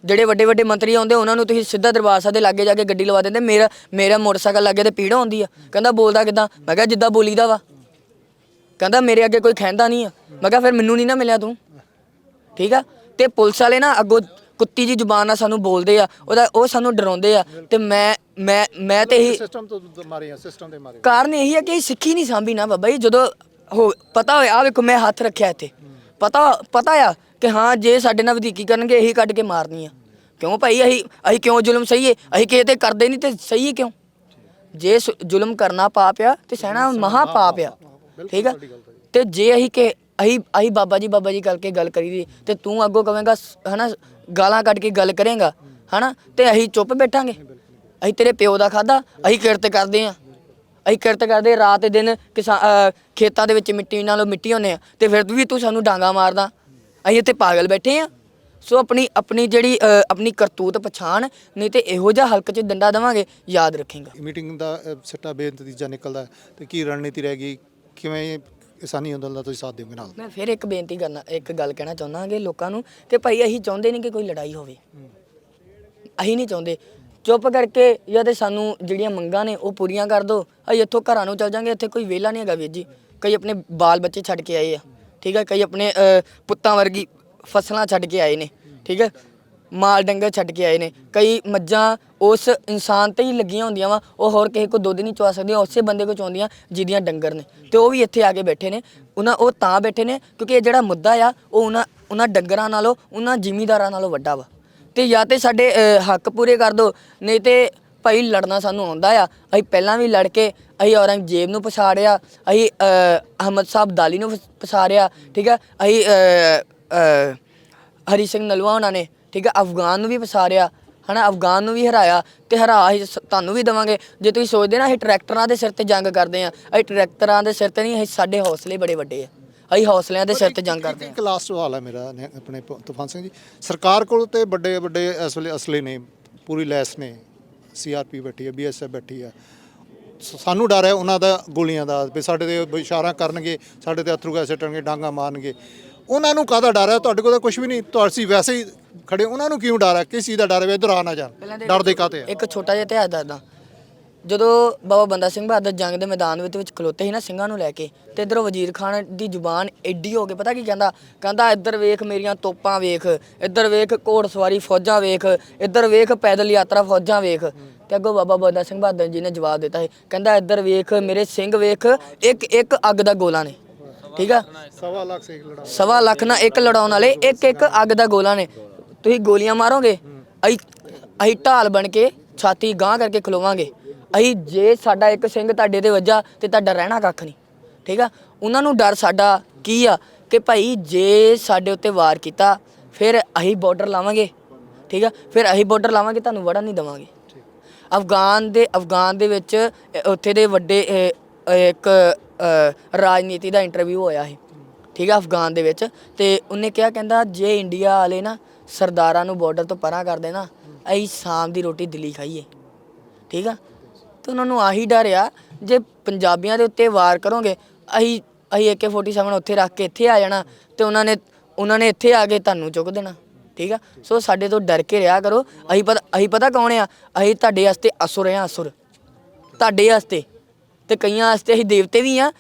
ਜਿਹੜੇ ਵੱਡੇ ਵੱਡੇ ਮੰਤਰੀ ਆਉਂਦੇ ਉਹਨਾਂ ਨੂੰ ਤੁਸੀਂ ਸਿੱਧਾ ਦਰਬਾਰ ਸਾਹਿਬ ਦੇ ਲਾਗੇ ਜਾ ਕੇ ਗੱਡੀ ਲਵਾ ਦਿੰਦੇ। ਮੇਰਾ ਮੇਰਾ ਮੋਟਰਸਾਈਕਲ ਲੱਗੇ ਤੇ ਪੀੜ ਹੁੰਦੀ ਆ। ਕਹਿੰਦਾ ਬੋਲਦਾ ਕਿਦਾਂ? ਮੈਂ ਕਿਹਾ ਜਿੱਦਾਂ ਬੋਲੀਦਾ ਵਾ। ਕਹਿੰਦਾ ਮੇਰੇ ਅੱਗੇ ਕੋਈ ਖੈਂਦਾ ਨਹੀਂ ਆ। ਮੈਂ ਕਿਹਾ ਫਿਰ ਮੈਨੂੰ ਨਹੀਂ ਨਾ ਮਿਲਿਆ ਤੂੰ। ਠੀਕ ਆ? ਤੇ ਪੁਲਿਸ ਵਾਲੇ ਨਾ ਅੱਗੋਂ ਕੁੱਤੀ ਜੀ ਜ਼ੁਬਾਨ ਨਾਲ ਸਾਨੂੰ ਬੋਲਦੇ ਆ। ਉਹਦਾ ਉਹ ਸਾਨੂੰ ਡਰਾਉਂਦੇ ਆ। ਤੇ ਮੈਂ ਮੈਂ ਮੈਂ ਤੇ ਇਹੀ ਸਿਸਟਮ ਤੋਂ ਮਾਰੇ ਆ ਸਿਸਟਮ ਦੇ ਮਾਰੇ ਕਾਰਨ ਇਹੀ ਹੈ ਕਿ ਸਿੱਖੀ ਨਹੀਂ ਸਾਂਭੀ ਨਾ ਬਾਬਾ ਜੀ। ਜਦੋਂ ਹੋ ਪਤਾ ਹੋਇਆ ਆ ਵੇਖੋ ਮੈਂ ਹੱਥ ਰੱਖਿਆ ਇੱਥੇ। ਪਤਾ ਪਤਾ ਆ ਕਿ ਹਾਂ ਜੇ ਸਾਡੇ ਨਾਲ ਵਧੀਕੀ ਕਰਨਗੇ ਇਹੀ ਕੱਢ ਕੇ ਮਾਰਨੀ ਆ। ਕਿਉਂ ਭਾਈ ਅਸੀਂ ਅਸੀਂ ਕਿਉਂ ਜ਼ੁਲਮ ਸਹੀਏ? ਅਸੀਂ ਕਿਸੇ ਤੇ ਕਰਦੇ ਨਹੀਂ ਤੇ ਸਹੀ ਕਿਉਂ? ਜੇ ਜ਼ੁਲਮ ਕਰਨਾ ਪਾਪ ਆ ਤੇ ਸਹਿਣਾ ਮਹਾ ਪਾਪ ਆ। ਠੀਕ ਆ? ਤੇ ਜੇ ਅਸੀਂ ਕਿ ਅਸੀਂ ਅਸੀਂ ਬਾਬਾ ਜੀ ਬਾਬਾ ਜੀ ਕਰਕੇ ਗੱਲ ਕਰੀ ਦੀ ਤੇ ਤੂੰ ਅੱਗੋਂ ਕਵੇਂਗਾ ਹਨਾ ਗਾਲਾਂ ਕੱਢ ਕੇ ਗੱਲ ਕਰੇਗਾ ਹਨਾ? ਤੇ ਅਸੀਂ ਚੁੱਪ ਬੈਠਾਂਗੇ। ਅਸੀਂ ਤੇਰੇ ਪਿਓ ਦਾ ਖਾਦਾ ਅਸੀਂ ਕਿਰਤ ਕਰਦੇ ਆ। ਅਸੀਂ ਕਿਰਤ ਕਰਦੇ ਰਾਤ ਤੇ ਦਿਨ ਕਿਸਾ ਅਹ ਖੇਤਾਂ ਦੇ ਵਿੱਚ ਮਿੱਟੀ ਨਾਲੋਂ ਮਿੱਟੀ ਹੁੰਨੇ ਆ। ਤੇ ਫਿਰ ਵੀ ਤੂੰ ਸਾਨੂੰ ਡਾਂਗਾ ਮਾਰਦਾ। ਅਸੀਂ ਇੱਥੇ ਪਾਗਲ ਬੈਠੇ ਆ। ਸੋ ਆਪਣੀ ਆਪਣੀ ਜਿਹੜੀ ਅਹ, ਆਪਣੀ ਕਰਤੂਤ ਪਛਾਣ ਨਹੀਂ ਤੇ ਇਹੋ ਜਿਹਾ ਹਲਕ 'ਚ ਡੰਡਾ ਦੇਵਾਂਗੇ ਯਾਦ ਰੱਖੇਗਾ। ਮੀਟਿੰਗ ਦਾ ਸਿੱਟਾ ਬੇਨਤੀਜਾ ਨਿਕਲਦਾ ਤੇ ਕੀ ਰਣਨੀਤੀ ਰਹੇਗੀ ਕਿਵੇਂ ਕਿਸਾਨੀ ਅੰਦੋਲਨ ਦਾ ਤੁਸੀਂ ਸਾਥ ਦਿਓਗੇ ਨਾਲ? ਮੈਂ ਫਿਰ ਇੱਕ ਬੇਨਤੀ ਕਰਨਾ ਇੱਕ ਗੱਲ ਕਹਿਣਾ ਚਾਹੁੰਦਾ ਕਿ ਲੋਕਾਂ ਨੂੰ ਕਿ ਭਾਈ ਅਸੀਂ ਚਾਹੁੰਦੇ ਨਹੀਂ ਕਿ ਕੋਈ ਲੜਾਈ ਹੋਵੇ। ਅਸੀਂ ਨਹੀਂ ਚਾਹੁੰਦੇ। ਚੁੱਪ ਕਰਕੇ ਜਾਂ ਤੇ ਸਾਨੂੰ ਜਿਹੜੀਆਂ ਮੰਗਾਂ ਨੇ ਉਹ ਪੂਰੀਆਂ ਕਰ ਦਿਓ। ਅਸੀਂ ਇੱਥੋਂ ਘਰਾਂ ਨੂੰ ਚੱਲ ਜਾਂਗੇ ਇੱਥੇ ਕੋਈ ਵਿਹਲਾ ਨਹੀਂ ਹੈਗਾ ਵੀਰ ਜੀ। ਕਈ ਆਪਣੇ ਬਾਲ ਬੱਚੇ ਛੱਡ ਕੇ ਆਏ ਆ। ਠੀਕ ਹੈ ਕਈ ਆਪਣੇ ਅਹ, ਪੁੱਤਾਂ ਵਰਗੀ ਫਸਲਾਂ ਛੱਡ ਕੇ ਆਏ ਨੇ। ਠੀਕ ਹੈ ਮਾਲ ਡੰਗਰ ਛੱਡ ਕੇ ਆਏ ਨੇ। ਕਈ ਮੱਝਾਂ ਉਸ ਇਨਸਾਨ ਤੇ ਹੀ ਲੱਗੀਆਂ ਹੁੰਦੀਆਂ ਵਾ ਉਹ ਹੋਰ ਕਿਸੇ ਕੋ ਦੁੱਧ ਨਹੀਂ ਚਵਾ ਸਕਦੀਆਂ ਉਸੇ ਬੰਦੇ ਕੋ ਚੋਂਦੀਆਂ ਜਿਹਦੀਆਂ ਡੰਗਰ ਨੇ। ਤੇ ਉਹ ਵੀ ਇੱਥੇ ਆ ਕੇ ਬੈਠੇ ਨੇ। ਉਹਨਾਂ ਉਹ ਤਾਂ ਬੈਠੇ ਨੇ ਕਿਉਂਕਿ ਇਹ ਜਿਹੜਾ ਮੁੱਦਾ ਆ ਉਹ ਉਹਨਾਂ ਉਹਨਾਂ ਡੰਗਰਾਂ ਨਾਲੋਂ ਉਹਨਾਂ ਜ਼ਿਮੀਂਦਾਰਾਂ ਨਾਲੋਂ ਵੱਡਾ ਵਾ। ਤੇ ਜਾਂ ਤੇ ਸਾਡੇ ਅ, ਹੱਕ ਪੂਰੇ ਕਰ ਦਿਓ ਨਹੀਂ ਤੇ ਭਾਈ ਲੜਨਾ ਸਾਨੂੰ ਆਉਂਦਾ ਆ। ਅਸੀਂ ਪਹਿਲਾਂ ਵੀ ਲੜ ਕੇ ਅਸੀਂ ਔਰੰਗਜ਼ੇਬ ਨੂੰ ਪਛਾੜਿਆ ਅਸੀਂ ਅ, ਅਹਿਮਦ ਸਾਹਿਬ ਦਾਲੀ ਨੂੰ ਫਸ- ਪਛਾੜਿਆ ਠੀਕ ਆ? ਅਸੀਂ ਅ, ਅ, ਹਰੀ ਸਿੰਘ ਨਲਵਾ ਉਹਨਾਂ ਨੇ ਠੀਕ ਹੈ ਅਫਗਾਨ ਨੂੰ ਵੀ ਪਛਾੜਿਆ ਹਨਾ? ਅਫਗਾਨ ਨੂੰ ਵੀ ਹਰਾਇਆ ਤੇ ਹਰਾ ਅਸੀਂ ਸ- ਤੁਹਾਨੂੰ ਵੀ ਦਵਾਂਗੇ। ਜੇ ਤੁਸੀਂ ਸੋਚਦੇ ਨਾ ਅਸੀਂ ਟਰੈਕਟਰਾਂ ਦੇ ਸਿਰ ਤੇ ਜੰਗ ਕਰਦੇ ਆ ਅਸੀਂ ਟਰੈਕਟਰਾਂ ਦੇ ਸਿਰ ਤੇ ਨਹੀਂ ਅਸੀਂ ਸਾਡੇ ਹੌਸਲੇ ਬੜੇ ਵੱਡੇ ਆ। ਅਸੀਂ ਹੌਸਲਿਆਂ ਦੇ ਸਿਰ ਤੇ ਜੰਗ ਕਰਦੇ ਆ। ਇੱਕ ਲਾਸਟ ਸਵਾਲ ਹੈ ਮੇਰਾ ਨੇ- ਆਪਣੇ ਪ- ਤੂਫਾਨ ਸਿੰਘ ਜੀ। ਸਰਕਾਰ ਕੋਲ ਤੇ ਵੱਡੇ ਵੱਡੇ ਇਸ ਵੇਲੇ ਅਸਲੇ ਨੇ ਪੂਰੀ ਲੈਸ ਨੇ। ਸੀਆਰਪੀ ਬੈਠੀ ਹੈ ਬੀਐਸਐਫ ਬੈਠੀ ਹੈ। ਸ- ਸਾਨੂੰ ਡਰ ਹੈ ਉਹਨਾਂ ਦਾ ਗੋਲੀਆਂ ਦਾ ਵੀ ਸਾਡੇ ਤੇ ਇਸ਼ਾਰਾ ਕਰਨਗੇ ਸਾਡੇ ਤੇ ਅਥਰੂ ਗੈਸ ਸੱਟਣਗੇ ਡਾਂਗਾ ਮਾਰਨਗੇ। ਉਹਨਾਂ ਨੂੰ ਕਾਹਦਾ ਡਰ ਹੈ? ਤੁਹਾਡੇ ਕੋਲ ਤਾਂ ਕੁਝ ਵੀ ਨਹੀਂ। ਤੁਸੀਂ ਵੈਸੇ ਹੀ ਖੜੇ ਉਹਨਾਂ ਨੂੰ ਕਿਉਂ ਡਰ ਹੈ? ਕਿਸ ਚੀਜ਼ ਦਾ ਡਰ ਹੈ? ਵੀ ਇੱਧਰ ਆ ਨਾ ਜਾਣ। ਡਰ ਦੇ ਕਾਤੇ ਹੈ ਇੱਕ ਛੋਟਾ ਜਿਹਾ ਇਤਿਹਾਸ ਦੱਸਦਾ। ਜਦੋਂ ਬਾਬਾ ਬੰਦਾ ਸਿੰਘ ਬਹਾਦਰ ਜੰਗ ਦੇ ਮੈਦਾਨ ਵਿੱਚ ਵਿੱਚ ਖਲੋਤੇ ਸੀ ਨਾ ਸਿੰਘਾਂ ਨੂੰ ਲੈ ਕੇ ਤੇ ਇਧਰੋਂ ਵਜ਼ੀਰ ਖਾਨ ਦੀ ਜ਼ੁਬਾਨ ਐਡੀ ਹੋ ਕੇ ਪਤਾ ਕੀ ਕਹਿੰਦਾ? ਕਹਿੰਦਾ ਇੱਧਰ ਵੇਖ ਮੇਰੀਆਂ ਤੋਪਾਂ ਵੇਖ ਇੱਧਰ ਵੇਖ ਘੋੜਸਵਾਰੀ ਫੌਜਾਂ ਵੇਖ ਇੱਧਰ ਵੇਖ ਪੈਦਲ ਯਾਤਰਾ ਫੌਜਾਂ ਵੇਖ। ਤੇ ਅੱਗੋਂ ਬਾਬਾ ਬੰਦਾ ਸਿੰਘ ਬਹਾਦਰ ਜੀ ਨੇ ਜਵਾਬ ਦਿੱਤਾ ਸੀ। ਕਹਿੰਦਾ ਇੱਧਰ ਵੇਖ ਮੇਰੇ ਸਿੰਘ ਵੇਖ ਇੱਕ ਇੱਕ ਅੱਗ ਦਾ ਗੋਲਾ ਨੇ। ਠੀਕ ਆ? ਸਵਾ ਲੱਖ ਸੇਕ ਲੜਾ ਸਵਾ ਲੱਖ ਨਾਲ ਇੱਕ ਲੜਾਉਣ ਵਾਲੇ ਇੱਕ ਇੱਕ ਅੱਗ ਦਾ ਗੋਲਾ ਨੇ। ਤੁਸੀਂ ਗੋਲੀਆਂ ਮਾਰੋਗੇ? ਅਸੀਂ ਅਸੀਂ ਢਾਲ ਬਣ ਕੇ ਛਾਤੀ ਗਾਂਹ ਕਰਕੇ ਖਲੋਵਾਂਗੇ। ਅਸੀਂ ਜੇ ਸਾਡਾ ਇੱਕ ਸਿੰਘ ਤੁਹਾਡੇ ਤੇ ਵੱਜਾ ਤੇ ਤੁਹਾਡਾ ਰਹਿਣਾ ਕੱਖ ਨਹੀਂ। ਠੀਕ ਆ? ਉਹਨਾਂ ਨੂੰ ਡਰ ਸਾਡਾ ਕੀ ਆ? ਕਿ ਭਾਈ ਜੇ ਸਾਡੇ ਉੱਤੇ ਵਾਰ ਕੀਤਾ ਫਿਰ ਅਸੀਂ ਬਾਰਡਰ ਲਾਵਾਂਗੇ। ਠੀਕ ਆ? ਫਿਰ ਅਸੀਂ ਬਾਰਡਰ ਲਾਵਾਂਗੇ ਤੁਹਾਨੂੰ ਵੜਨ ਨਹੀਂ ਦੇਵਾਂਗੇ। ਅਫਗਾਨ ਦੇ ਅਫਗਾਨ ਦੇ ਵਿੱਚ ਉੱਥੇ ਦੇ ਵੱਡੇ ਇੱਕ ਅ, ਰਾਜਨੀਤੀ ਦਾ ਇੰਟਰਵਿਊ ਹੋਇਆ ਸੀ ਠੀਕ ਆ ਅਫਗਾਨ ਦੇ ਵਿੱਚ ਤੇ ਉਹਨੇ ਕਿਹਾ ਕਹਿੰਦਾ ਜੇ ਇੰਡੀਆ ਵਾਲੇ ਨਾ ਸਰਦਾਰਾਂ ਨੂੰ ਬਾਰਡਰ ਤੋਂ ਪਰਾਂ ਕਰ ਦੇਣਾ ਅਸੀਂ ਸ਼ਾਮ ਦੀ ਰੋਟੀ ਦਿੱਲੀ ਖਾਈਏ ਠੀਕ ਆ? ਤੇ ਉਹਨਾਂ ਨੂੰ ਆਹੀ ਡਰ ਆ ਜੇ ਪੰਜਾਬੀਆਂ ਦੇ ਉੱਤੇ ਵਾਰ ਕਰੋਗੇ ਅਸੀਂ ਅਸੀਂ AK47 ਉੱਥੇ ਰੱਖ ਕੇ ਇੱਥੇ ਆ ਜਾਣਾ ਤੇ ਉਹਨਾਂ ਨੇ ਉਹਨਾਂ ਨੇ ਇੱਥੇ ਆ ਕੇ ਤੁਹਾਨੂੰ ਚੁੱਕ ਦੇਣਾ ਠੀਕ ਆ? ਸੋ ਸਾਡੇ ਤੋਂ ਡਰ ਕੇ ਰਿਹਾ ਕਰੋ ਅਸੀਂ ਪਤਾ ਅਸੀਂ ਪਤਾ ਕੌਣ ਆ? ਅਸੀਂ ਤੁਹਾਡੇ ਵਾਸਤੇ ਅਸੁਰ ਆ ਅਸੁਰ। ਤੁਹਾਡੇ ਵਾਸਤੇ। ਤੇ ਕਈਆਂ ਵਾਸਤੇ ਅਸੀਂ ਦੇਵਤੇ ਵੀ ਆ।